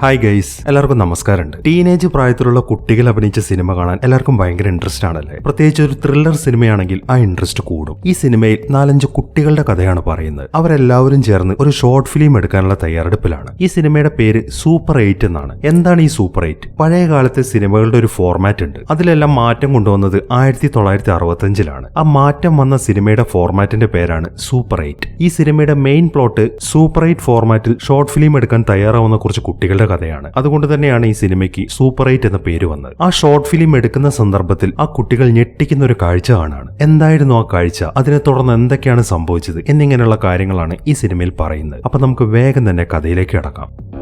Hi guys എല്ലാവർക്കും നമസ്കാരമുണ്ട്. Teenage പ്രായത്തിലുള്ള കുട്ടികൾ അഭിനയിച്ച സിനിമ കാണാൻ എല്ലാവർക്കും ഭയങ്കര ഇൻട്രസ്റ്റ് ആണല്ലേ? പ്രത്യേകിച്ച് ഒരു ത്രില്ലർ സിനിമയാണെങ്കിൽ ആ ഇൻട്രസ്റ്റ് കൂടും. ഈ സിനിമയിൽ നാലഞ്ച് കുട്ടികളുടെ കഥയാണ് പറയുന്നത്. അവരെല്ലാവരും ചേർന്ന് ഒരു ഷോർട്ട് ഫിലിം എടുക്കാനുള്ള തയ്യാറെടുപ്പിലാണ്. ഈ സിനിമയുടെ പേര് സൂപ്പർ എയ്റ്റ് എന്നാണ്. എന്താണ് ഈ സൂപ്പർ എയ്റ്റ് പഴയ കാലത്തെ സിനിമകളുടെ ഒരു ഫോർമാറ്റ് ഉണ്ട്. അതിലെല്ലാം മാറ്റം കൊണ്ടുവന്നത് ആയിരത്തി തൊള്ളായിരത്തി അറുപത്തഞ്ചിലാണ് ആ മാറ്റം വന്ന സിനിമയുടെ ഫോർമാറ്റിന്റെ പേരാണ് സൂപ്പർ എയ്റ്റ് ഈ സിനിമയുടെ മെയിൻ പ്ലോട്ട് സൂപ്പർ എയ്റ്റ് ഫോർമാറ്റിൽ ഷോർട്ട് ഫിലിം എടുക്കാൻ തയ്യാറാവുന്ന കുറച്ച് കുട്ടികളുടെ കഥയാണ് അതുകൊണ്ട് തന്നെയാണ് ഈ സിനിമയ്ക്ക് സൂപ്പർ എയ്റ്റ് എന്ന പേര് വന്നത്. ആ ഷോർട്ട് ഫിലിം എടുക്കുന്ന സന്ദർഭത്തിൽ ആ കുട്ടികൾ ഞെട്ടിക്കുന്ന ഒരു കാഴ്ച കാണാണ്. എന്തായിരുന്നു ആ കാഴ്ച? അതിനെ തുടർന്ന് എന്തൊക്കെയാണ് സംഭവിച്ചത്? എന്നിങ്ങനെയുള്ള കാര്യങ്ങളാണ് ഈ സിനിമയിൽ പറയുന്നത്. അപ്പൊ നമുക്ക് വേഗം തന്നെ കഥയിലേക്ക് കടക്കാം.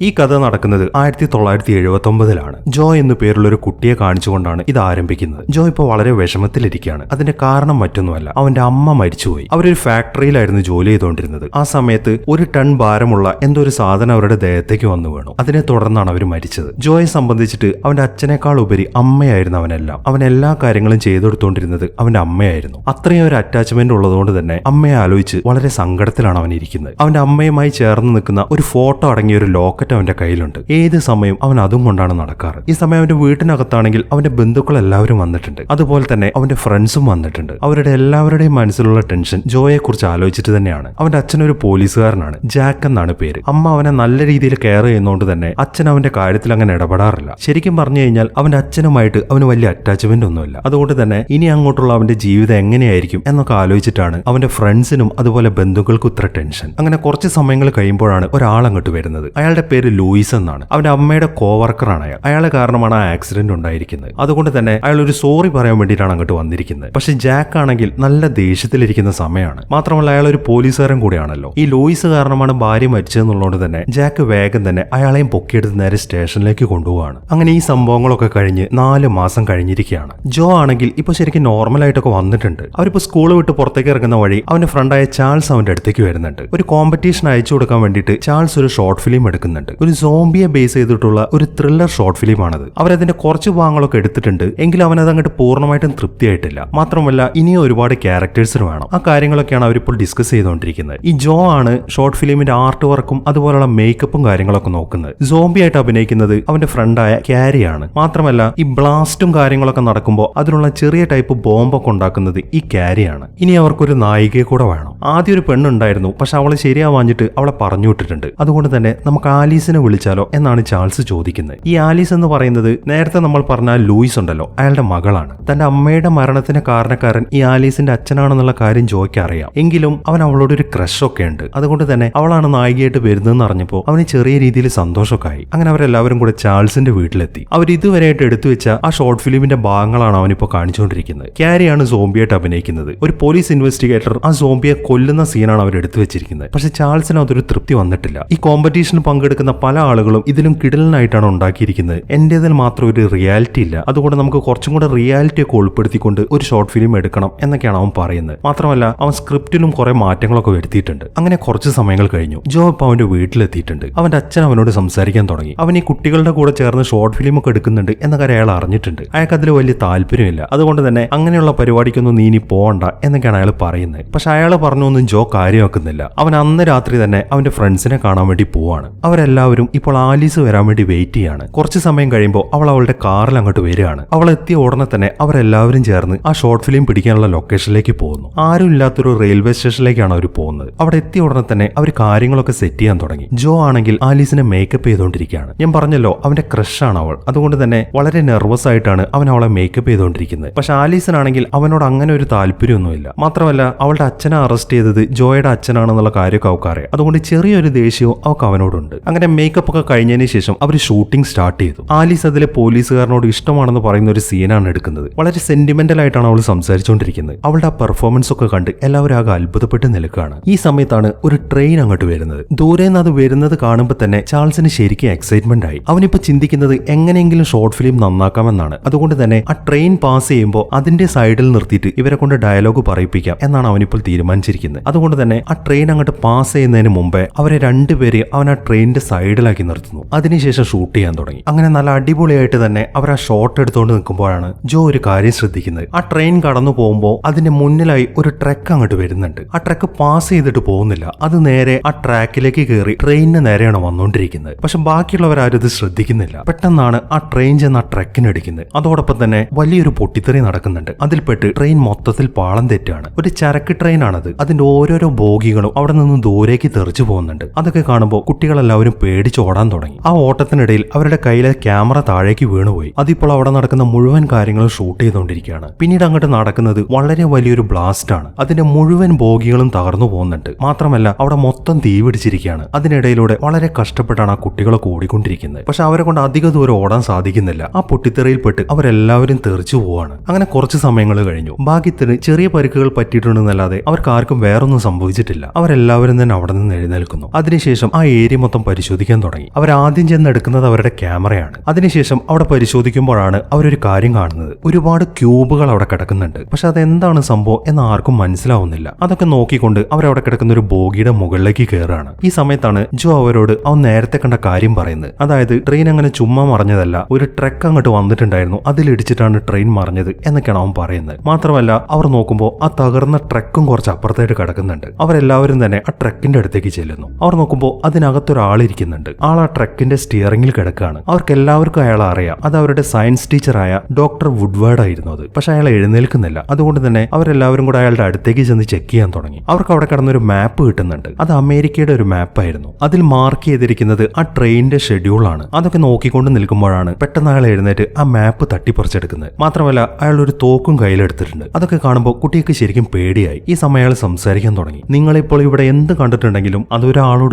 ഈ കഥ നടക്കുന്നത് ആയിരത്തി തൊള്ളായിരത്തി എഴുപത്തി ഒമ്പതിലാണ് ജോ എന്നു പേരുള്ള ഒരു കുട്ടിയെ കാണിച്ചുകൊണ്ടാണ് ഇത് ആരംഭിക്കുന്നത്. ജോ ഇപ്പോൾ വളരെ വിഷമത്തിലിരിക്കുകയാണ്. അതിന്റെ കാരണം മറ്റൊന്നുമല്ല. അവന്റെ അമ്മ മരിച്ചുപോയി. അവരൊരു ഫാക്ടറിയിലായിരുന്നു ജോലി ചെയ്തുകൊണ്ടിരുന്നത്. ആ സമയത്ത് ഒരു ടൺ ഭാരമുള്ള എന്തോ ഒരു സാധനം അവരുടെ ദേഹത്തേക്ക് വന്നു വീണു. അതിനെ തുടർന്നാണ് അവർ മരിച്ചത്. ജോയെ സംബന്ധിച്ചിട്ട് അവന്റെ അച്ഛനേക്കാൾ ഉപരി അമ്മയായിരുന്നു അവനെല്ലാം. അവൻ എല്ലാ കാര്യങ്ങളും ചെയ്തെടുത്തുകൊണ്ടിരുന്നത് അവന്റെ അമ്മയായിരുന്നു. അത്രയും ഒരു അറ്റാച്ച്മെന്റ് ഉള്ളതുകൊണ്ട് തന്നെ അമ്മയെ ആലോചിച്ച് വളരെ സങ്കടത്തിലാണ് അവൻ ഇരിക്കുന്നത് അവന്റെ അമ്മയുമായി ചേർന്ന് നിൽക്കുന്ന ഒരു ഫോട്ടോ അടങ്ങിയ ഒരു ലോക്കറ്റ് അവന്റെ കയ്യിലുണ്ട്. ഏത് സമയം അവൻ അതും കൊണ്ടാണ് നടക്കാറ്. ഈ സമയം അവന്റെ വീട്ടിനകത്താണെങ്കിൽ അവന്റെ ബന്ധുക്കൾ എല്ലാവരും വന്നിട്ടുണ്ട്. അതുപോലെ തന്നെ അവന്റെ ഫ്രണ്ട്സും വന്നിട്ടുണ്ട്. അവരുടെ എല്ലാവരുടെയും മനസ്സിലുള്ള ടെൻഷൻ ജോയെ കുറിച്ച് ആലോചിച്ചിട്ട് തന്നെയാണ്. അവന്റെ അച്ഛൻ ഒരു പോലീസുകാരനാണ്. ജാക്ക് എന്നാണ് പേര്. അമ്മ അവനെ നല്ല രീതിയിൽ കെയർ ചെയ്യുന്നതുകൊണ്ട് തന്നെ അച്ഛൻ അവന്റെ കാര്യത്തിൽ അങ്ങനെ ഇടപെടാറില്ല. ശരിക്കും പറഞ്ഞു കഴിഞ്ഞാൽ അവന്റെ അച്ഛനുമായിട്ട് അവന് വലിയ അറ്റാച്ച്മെന്റ് ഒന്നുമില്ല. അതുകൊണ്ട് തന്നെ ഇനി അങ്ങോട്ടുള്ള അവന്റെ ജീവിതം എങ്ങനെയായിരിക്കും എന്നൊക്കെ ആലോചിച്ചിട്ടാണ് അവന്റെ ഫ്രണ്ട്സിനും അതുപോലെ ബന്ധുക്കൾക്കും ഇത്ര ടെൻഷൻ. അങ്ങനെ കുറച്ച് സമയങ്ങൾ കഴിയുമ്പോഴാണ് ഒരാൾ അങ്ങോട്ട് വരുന്നത്. അയാളുടെ പേര് ലൂയിസ് എന്നാണ്. അവന്റെ അമ്മയുടെ കോവർക്കറാണ് അയാൾ. അയാളെ കാരണമാണ് ആ ആക്സിഡന്റ് ഉണ്ടായിരിക്കുന്നത്. അതുകൊണ്ട് തന്നെ അയാൾ ഒരു സോറി പറയാൻ വേണ്ടിയിട്ടാണ് അങ്ങോട്ട് വന്നിരിക്കുന്നത്. പക്ഷെ ജാക്ക് ആണെങ്കിൽ നല്ല ദേഷ്യത്തിലിരിക്കുന്ന സമയമാണ്. മാത്രമല്ല അയാൾ ഒരു പോലീസുകാരൻ കൂടിയാണല്ലോ. ഈ ലൂയിസ് കാരണമാണ് ഭാര്യ മരിച്ചതെന്നുള്ളതുകൊണ്ട് തന്നെ ജാക്ക് വേഗം തന്നെ അയാളെയും പൊക്കിയെടുത്ത് നേരെ സ്റ്റേഷനിലേക്ക് കൊണ്ടുപോവാണ്. അങ്ങനെ ഈ സംഭവങ്ങളൊക്കെ കഴിഞ്ഞ് നാല് മാസം കഴിഞ്ഞിരിക്കുകയാണ്. ജോ ആണെങ്കിൽ ഇപ്പൊ ശരിക്കും നോർമൽ ആയിട്ടൊക്കെ വന്നിട്ടുണ്ട്. അവരിപ്പോ സ്കൂൾ വിട്ട് പുറത്തേക്ക് ഇറങ്ങുന്ന വഴി അവന്റെ ഫ്രണ്ടായ ചാൾസ് അവന്റെ അടുത്തേക്ക് വരുന്നുണ്ട്. ഒരു കോമ്പറ്റീഷൻ അയച്ചു കൊടുക്കാൻ വേണ്ടിയിട്ട് ചാൾസ് ഒരു ഷോർട്ട് ഫിലിം എടുക്കുന്നുണ്ട്. ഒരു സോംബിയെ ബേസ് ചെയ്തിട്ടുള്ള ഒരു ത്രില്ലർ ഷോർട്ട് ഫിലിമാണത് അവരതിന്റെ കുറച്ച് ഭാഗങ്ങളൊക്കെ എടുത്തിട്ടുണ്ട്. എങ്കിലും അവനത് അങ്ങോട്ട് പൂർണമായിട്ടും തൃപ്തിയായിട്ടില്ല. മാത്രമല്ല ഇനിയും ഒരുപാട് ക്യാരക്ടേഴ്സിന് വേണം. ആ കാര്യങ്ങളൊക്കെയാണ് അവരിപ്പോൾ ഡിസ്കസ് ചെയ്തുകൊണ്ടിരിക്കുന്നത്. ഈ ജോ ആണ് ഷോർട്ട് ഫിലിമിന്റെ ആർട്ട് വർക്കും അതുപോലുള്ള മേക്കപ്പും കാര്യങ്ങളൊക്കെ നോക്കുന്നത്. സോംബി ആയിട്ട് അഭിനയിക്കുന്നത് അവന്റെ ഫ്രണ്ടായ ക്യാരിയാണ് മാത്രമല്ല ഈ ബ്ലാസ്റ്റും കാര്യങ്ങളൊക്കെ നടക്കുമ്പോൾ അതിനുള്ള ചെറിയ ടൈപ്പ് ബോംബൊക്കെ ഉണ്ടാക്കുന്നത് ഈ ക്യാരിയാണ് ഇനി അവർക്കൊരു നായികയെ കൂടെ വേണം. ആദ്യം ഒരു പെണ്ണുണ്ടായിരുന്നു. പക്ഷെ അവളെ ശരിയാവാഞ്ഞിട്ട് അവളെ പറഞ്ഞു വിട്ടിട്ടുണ്ട് അതുകൊണ്ട് തന്നെ നമുക്ക് ആലീസിനെ വിളിച്ചാലോ എന്നാണ് ചാൾസ് ചോദിക്കുന്നത്. ഈ ആലീസ് എന്ന് പറയുന്നത് നേരത്തെ നമ്മൾ പറഞ്ഞ ലൂയിസ് ഉണ്ടല്ലോ അയാളുടെ മകളാണ്. തന്റെ അമ്മയുടെ മരണത്തിന് കാരണക്കാരൻ ഈ ആലീസിന്റെ അച്ഛനാണെന്നുള്ള കാര്യം ജോയ്ക്ക് അറിയാം. എങ്കിലും അവൻ അവളോട് ഒരു ക്രഷ് ഒക്കെ ഉണ്ട്. അതുകൊണ്ട് തന്നെ അവളാണ് നായികയായിട്ട് വരുന്നതെന്ന് അറിഞ്ഞപ്പോൾ അവന് ചെറിയ രീതിയിൽ സന്തോഷമൊക്കെ ആയി അങ്ങനെ അവരെല്ലാവരും കൂടെ ചാൾസിന്റെ വീട്ടിലെത്തി. അവർ ഇതുവരെയായിട്ട് എടുത്തു വെച്ച ആ ഷോർട്ട് ഫിലിമിന്റെ ഭാഗങ്ങളാണ് അവനിപ്പോൾ കാണിച്ചുകൊണ്ടിരിക്കുന്നത്. ക്യാരിയാണ് സോംബിയായിട്ട് അഭിനയിക്കുന്നത്. ഒരു പോലീസ് ഇൻവെസ്റ്റിഗേറ്റർ ആ സോംബിയെ കൊല്ലുന്ന സീനാണ് അവർ എടുത്തു വെച്ചിരിക്കുന്നത്. പക്ഷെ ചാൾസിന് അതൊരു തൃപ്തി വന്നിട്ടില്ല. ഈ കോമ്പറ്റീഷന് പങ്കെടുക്കുന്ന പല ആളുകളും ഇതിലും കിടലിനായിട്ടാണ് ഉണ്ടാക്കിയിരിക്കുന്നത്. എന്റേതിൽ മാത്രം ഒരു റിയാലിറ്റി ഇല്ല. അതുകൊണ്ട് നമുക്ക് കുറച്ചും കൂടെ റിയാലിറ്റി ഒക്കെ ഉൾപ്പെടുത്തിക്കൊണ്ട് ഒരു ഷോർട്ട് ഫിലിം എടുക്കണം എന്നൊക്കെയാണ് അവൻ പറയുന്നത്. മാത്രമല്ല അവൻ സ്ക്രിപ്റ്റിലും കുറെ മാറ്റങ്ങളൊക്കെ വരുത്തിയിട്ടുണ്ട്. അങ്ങനെ കുറച്ച് സമയങ്ങൾ കഴിഞ്ഞു. ജോ ഇപ്പൊ അവന്റെ വീട്ടിലെത്തിയിട്ടുണ്ട്. അവന്റെ അച്ഛൻ അവനോട് സംസാരിക്കാൻ തുടങ്ങി. അവൻ ഈ കുട്ടികളുടെ കൂടെ ചേർന്ന് ഷോർട്ട് ഫിലിം ഒക്കെ എടുക്കുന്നുണ്ട് എന്ന കാര്യം അയാൾ അറിഞ്ഞിട്ടുണ്ട്. അയാൾക്ക് അതിൽ വലിയ താല്പര്യമില്ല. അതുകൊണ്ട് തന്നെ അങ്ങനെയുള്ള പരിപാടിക്കൊന്നും നീ ഇനി പോകണ്ട എന്നൊക്കെയാണ് അയാൾ പറയുന്നത്. പക്ഷെ അയാൾ പറഞ്ഞൊന്നും ജോ കാര്യമാക്കുന്നില്ല. അവൻ അന്ന് രാത്രി തന്നെ അവന്റെ ഫ്രണ്ട്സിനെ കാണാൻ വേണ്ടി പോവാണ്. അവരെല്ലാവരും ഇപ്പോൾ ആലീസ് വരാൻ വേണ്ടി വെയിറ്റ് ചെയ്യാണ്. കുറച്ച് സമയം കഴിയുമ്പോൾ അവൾ അവളുടെ കാറിൽ അങ്ങോട്ട് വരികയാണ്. അവൾ എത്തിയ ഉടനെ തന്നെ അവരെല്ലാവരും ചേർന്ന് ആ ഷോർട്ട് ഫിലിം പിടിക്കാനുള്ള ലൊക്കേഷനിലേക്ക് പോകുന്നു. ആരും ഇല്ലാത്തൊരു റെയിൽവേ സ്റ്റേഷനിലേക്കാണ് അവർ പോകുന്നത്. അവിടെ എത്തിയ ഉടനെ തന്നെ അവർ കാര്യങ്ങളൊക്കെ സെറ്റ് ചെയ്യാൻ തുടങ്ങി. ജോ ആണെങ്കിൽ ആലീസിനെ മേക്കപ്പ് ചെയ്തുകൊണ്ടിരിക്കുകയാണ്. ഞാൻ പറഞ്ഞല്ലോ അവന്റെ ക്രഷാണ് അവൾ. അതുകൊണ്ട് തന്നെ വളരെ നെർവസ് ആയിട്ടാണ് അവൻ അവളെ മേക്കപ്പ് ചെയ്തുകൊണ്ടിരിക്കുന്നത്. പക്ഷെ ആലീസിനാണെങ്കിൽ അവനോട് അങ്ങനെ ഒരു താല്പര്യമൊന്നുമില്ല. മാത്രമല്ല അവളുടെ അച്ഛനെ അറസ്റ്റ് ചെയ്തത് ജോയുടെ അച്ഛനാണെന്നുള്ള കാര്യമൊക്കെ അവൾക്ക് അറിയാം അതുകൊണ്ട് ചെറിയൊരു ദേഷ്യവും അവൾക്ക് അവനോടുണ്ട്. അങ്ങനെ മേക്കപ്പ് ഒക്കെ കഴിഞ്ഞതിന് ശേഷം അവർ ഷൂട്ടിംഗ് സ്റ്റാർട്ട് ചെയ്തു. ആലീസ് അതിലെ പോലീസുകാരനോട് ഇഷ്ടമാണെന്ന് പറയുന്ന ഒരു സീനാണ് എടുക്കുന്നത്. വളരെ സെന്റിമെന്റൽ ആയിട്ടാണ് അവൾ സംസാരിച്ചുകൊണ്ടിരിക്കുന്നത് അവളുടെ ആ പെർഫോമൻസ് ഒക്കെ കണ്ട് എല്ലാവരും ആകെ അത്ഭുതപ്പെട്ട് നിൽക്കുകയാണ് ഈ സമയത്താണ് ഒരു ട്രെയിൻ അങ്ങോട്ട് വരുന്നത്. ദൂരെ നിന്ന് അത് വരുന്നത് കാണുമ്പോൾ തന്നെ ചാൾസിന് ശരിക്കും എക്സൈറ്റ്മെന്റ് ആയി. അവനിപ്പോ ചിന്തിക്കുന്നത് എങ്ങനെയെങ്കിലും ഷോർട്ട് ഫിലിം നന്നാക്കാമെന്നാണ്. അതുകൊണ്ട് തന്നെ ആ ട്രെയിൻ പാസ് ചെയ്യുമ്പോൾ അതിന്റെ സൈഡിൽ നിർത്തിയിട്ട് ഇവരെ കൊണ്ട് ഡയലോഗ് പറയിപ്പിക്കാം എന്നാണ് അവനിപ്പോൾ തീരുമാനിച്ചിരിക്കുന്നത്. അതുകൊണ്ട് തന്നെ ആ ട്രെയിൻ അങ്ങോട്ട് പാസ് ചെയ്യുന്നതിന് മുമ്പേ അവരെ രണ്ടുപേരെയും അവൻ ആ ട്രെയിനിന്റെ സൈഡിലാക്കി നിർത്തുന്നു. അതിനുശേഷം ഷൂട്ട് ചെയ്യാൻ തുടങ്ങി. അങ്ങനെ നല്ല അടിപൊളിയായിട്ട് തന്നെ അവർ ആ ഷോട്ട് എടുത്തുകൊണ്ട് നിൽക്കുമ്പോഴാണ് ജോ ഒരു കാര്യം ശ്രദ്ധിക്കുന്നത്. ആ ട്രെയിൻ കടന്നു പോകുമ്പോൾ അതിന്റെ മുന്നിലായി ഒരു ട്രക്ക് അങ്ങോട്ട് വരുന്നുണ്ട്. ആ ട്രക്ക് പാസ് ചെയ്തിട്ട് പോകുന്നില്ല. അത് നേരെ ആ ട്രാക്കിലേക്ക് കയറി ട്രെയിനിന് നേരെയാണ് വന്നുകൊണ്ടിരിക്കുന്നത് പക്ഷെ ബാക്കിയുള്ളവരാരും ഇത് ശ്രദ്ധിക്കുന്നില്ല. പെട്ടെന്നാണ് ആ ട്രെയിൻ ചെന്ന് ആ ട്രക്കിനടിക്കുന്നത് അതോടൊപ്പം തന്നെ വലിയൊരു പൊട്ടിത്തെറി നടക്കുന്നുണ്ട്. അതിൽപ്പെട്ട് ട്രെയിൻ മൊത്തത്തിൽ പാളം തെറ്റാണ്. ഒരു ചരക്ക് ട്രെയിനാണത് അതിന്റെ ഓരോരോ ബോഗികളും അവിടെ നിന്ന് ദൂരേക്ക് തെറിച്ചു പോകുന്നുണ്ട്. അതൊക്കെ കാണുമ്പോൾ കുട്ടികളെല്ലാവരും പേടിച്ച് ഓടാൻ തുടങ്ങി. ആ ഓട്ടത്തിനിടയിൽ അവരുടെ കയ്യിലെ ക്യാമറ താഴേക്ക് വീണുപോയി. അതിപ്പോൾ അവിടെ നടക്കുന്ന മുഴുവൻ കാര്യങ്ങളും ഷൂട്ട് ചെയ്തുകൊണ്ടിരിക്കുകയാണ്. പിന്നീട് അങ്ങോട്ട് നടക്കുന്നത് വളരെ വലിയൊരു ബ്ലാസ്റ്റ് ആണ്. അതിന്റെ മുഴുവൻ ബോഗികളും തകർന്നു പോകുന്നുണ്ട്. മാത്രമല്ല അവിടെ മൊത്തം തീ പിടിച്ചിരിക്കുകയാണ്. അതിനിടയിലൂടെ വളരെ കഷ്ടപ്പെട്ടാണ് ആ കുട്ടികളെ ഓടിക്കൊണ്ടിരിക്കുന്നത് പക്ഷെ അവരെ കൊണ്ട് അധിക ദൂരം ഓടാൻ സാധിക്കുന്നില്ല. ആ പൊട്ടിത്തെറിയിൽപ്പെട്ട് അവരെല്ലാവരും തെറിച്ചു പോവാണ്. അങ്ങനെ കുറച്ച് സമയങ്ങൾ കഴിഞ്ഞു. ഭാഗ്യത്തിന് ചെറിയ പരിക്കുകൾ പറ്റിയിട്ടുണ്ടെന്നല്ലാതെ അവർക്ക് ആർക്കും വേറൊന്നും സംഭവിച്ചിട്ടില്ല. അവരെല്ലാവരും തന്നെ അവിടെ നിന്ന് എഴുന്നേൽക്കുന്നു. അതിനുശേഷം ആ ഏരിയ മൊത്തം പരിശോധിക്കാൻ തുടങ്ങി. അവർ ആദ്യം ചെന്ന് എടുക്കുന്നത് അവരുടെ ക്യാമറയാണ്. അതിനുശേഷം അവിടെ പരിശോധിക്കുമ്പോഴാണ് അവരൊരു കാര്യം കാണുന്നത്. ഒരുപാട് ക്യൂബുകൾ അവിടെ കിടക്കുന്നുണ്ട്. പക്ഷെ അതെന്താണ് സംഭവം എന്ന് ആർക്കും മനസ്സിലാവുന്നില്ല. അതൊക്കെ നോക്കിക്കൊണ്ട് അവരവിടെ കിടക്കുന്ന ഒരു ബോഗിയുടെ മുകളിലേക്ക് കയറാണ് ഈ സമയത്താണ് ജോ അവരോട് അവൻ നേരത്തെ കണ്ട കാര്യം പറയുന്നത്. അതായത് ട്രെയിൻ അങ്ങനെ ചുമ്മാ മറിഞ്ഞതല്ല ഒരു ട്രക്ക് അങ്ങോട്ട് വന്നിട്ടുണ്ടായിരുന്നു അതിലിടിച്ചിട്ടാണ് ട്രെയിൻ മറിഞ്ഞത് എന്നൊക്കെയാണ് അവൻ പറയുന്നത്. മാത്രമല്ല അവർ നോക്കുമ്പോൾ ആ തകർന്ന ട്രക്കും കുറച്ച് അപ്പുറത്തായിട്ട് കിടക്കുന്നുണ്ട്. അവരെല്ലാവരും തന്നെ ആ ട്രക്കിന്റെ അടുത്തേക്ക് ചെല്ലുന്നു. അവർ നോക്കുമ്പോൾ അതിനകത്തൊരാളിരിക്കുന്നുണ്ട് ആൾ ആ ട്രക്കിന്റെ സ്റ്റിയറിംഗിൽ കിടക്കുകയാണ് അവർക്ക് എല്ലാവർക്കും അയാൾ അറിയാം. അത് അവരുടെ സയൻസ് ടീച്ചറായ ഡോക്ടർ വുഡ്വേർഡ് ആയിരുന്നു അത് പക്ഷെ അയാൾ എഴുന്നേൽക്കുന്നില്ല. അതുകൊണ്ട് തന്നെ അവരെല്ലാവരും കൂടെ അയാളുടെ അടുത്തേക്ക് ചെന്ന് ചെക്ക് ചെയ്യാൻ തുടങ്ങി. അവർക്ക് അവിടെ കിടന്നൊരു മാപ്പ് കിട്ടുന്നുണ്ട്. അത് അമേരിക്കയുടെ ഒരു മാപ്പായിരുന്നു. അതിൽ മാർക്ക് ചെയ്തിരിക്കുന്നത് ആ ട്രെയിനിന്റെ ഷെഡ്യൂളാണ്. അതൊക്കെ നോക്കിക്കൊണ്ട് നിൽക്കുമ്പോഴാണ് പെട്ടെന്ന് അയാൾ എഴുന്നേറ്റ് ആ മാപ്പ് തട്ടിപ്പറിച്ചെടുക്കുന്നത് മാത്രമല്ല അയാൾ ഒരു തോക്കും കയ്യിലെടുത്തിട്ടുണ്ട്. അതൊക്കെ കാണുമ്പോൾ കുട്ടിക്ക് ശരിക്കും പേടിയായി. ഈ സമയം അയാൾ സംസാരിക്കാൻ തുടങ്ങി. നിങ്ങളിപ്പോൾ ഇവിടെ എന്ത് കണ്ടിട്ടുണ്ടെങ്കിലും അത്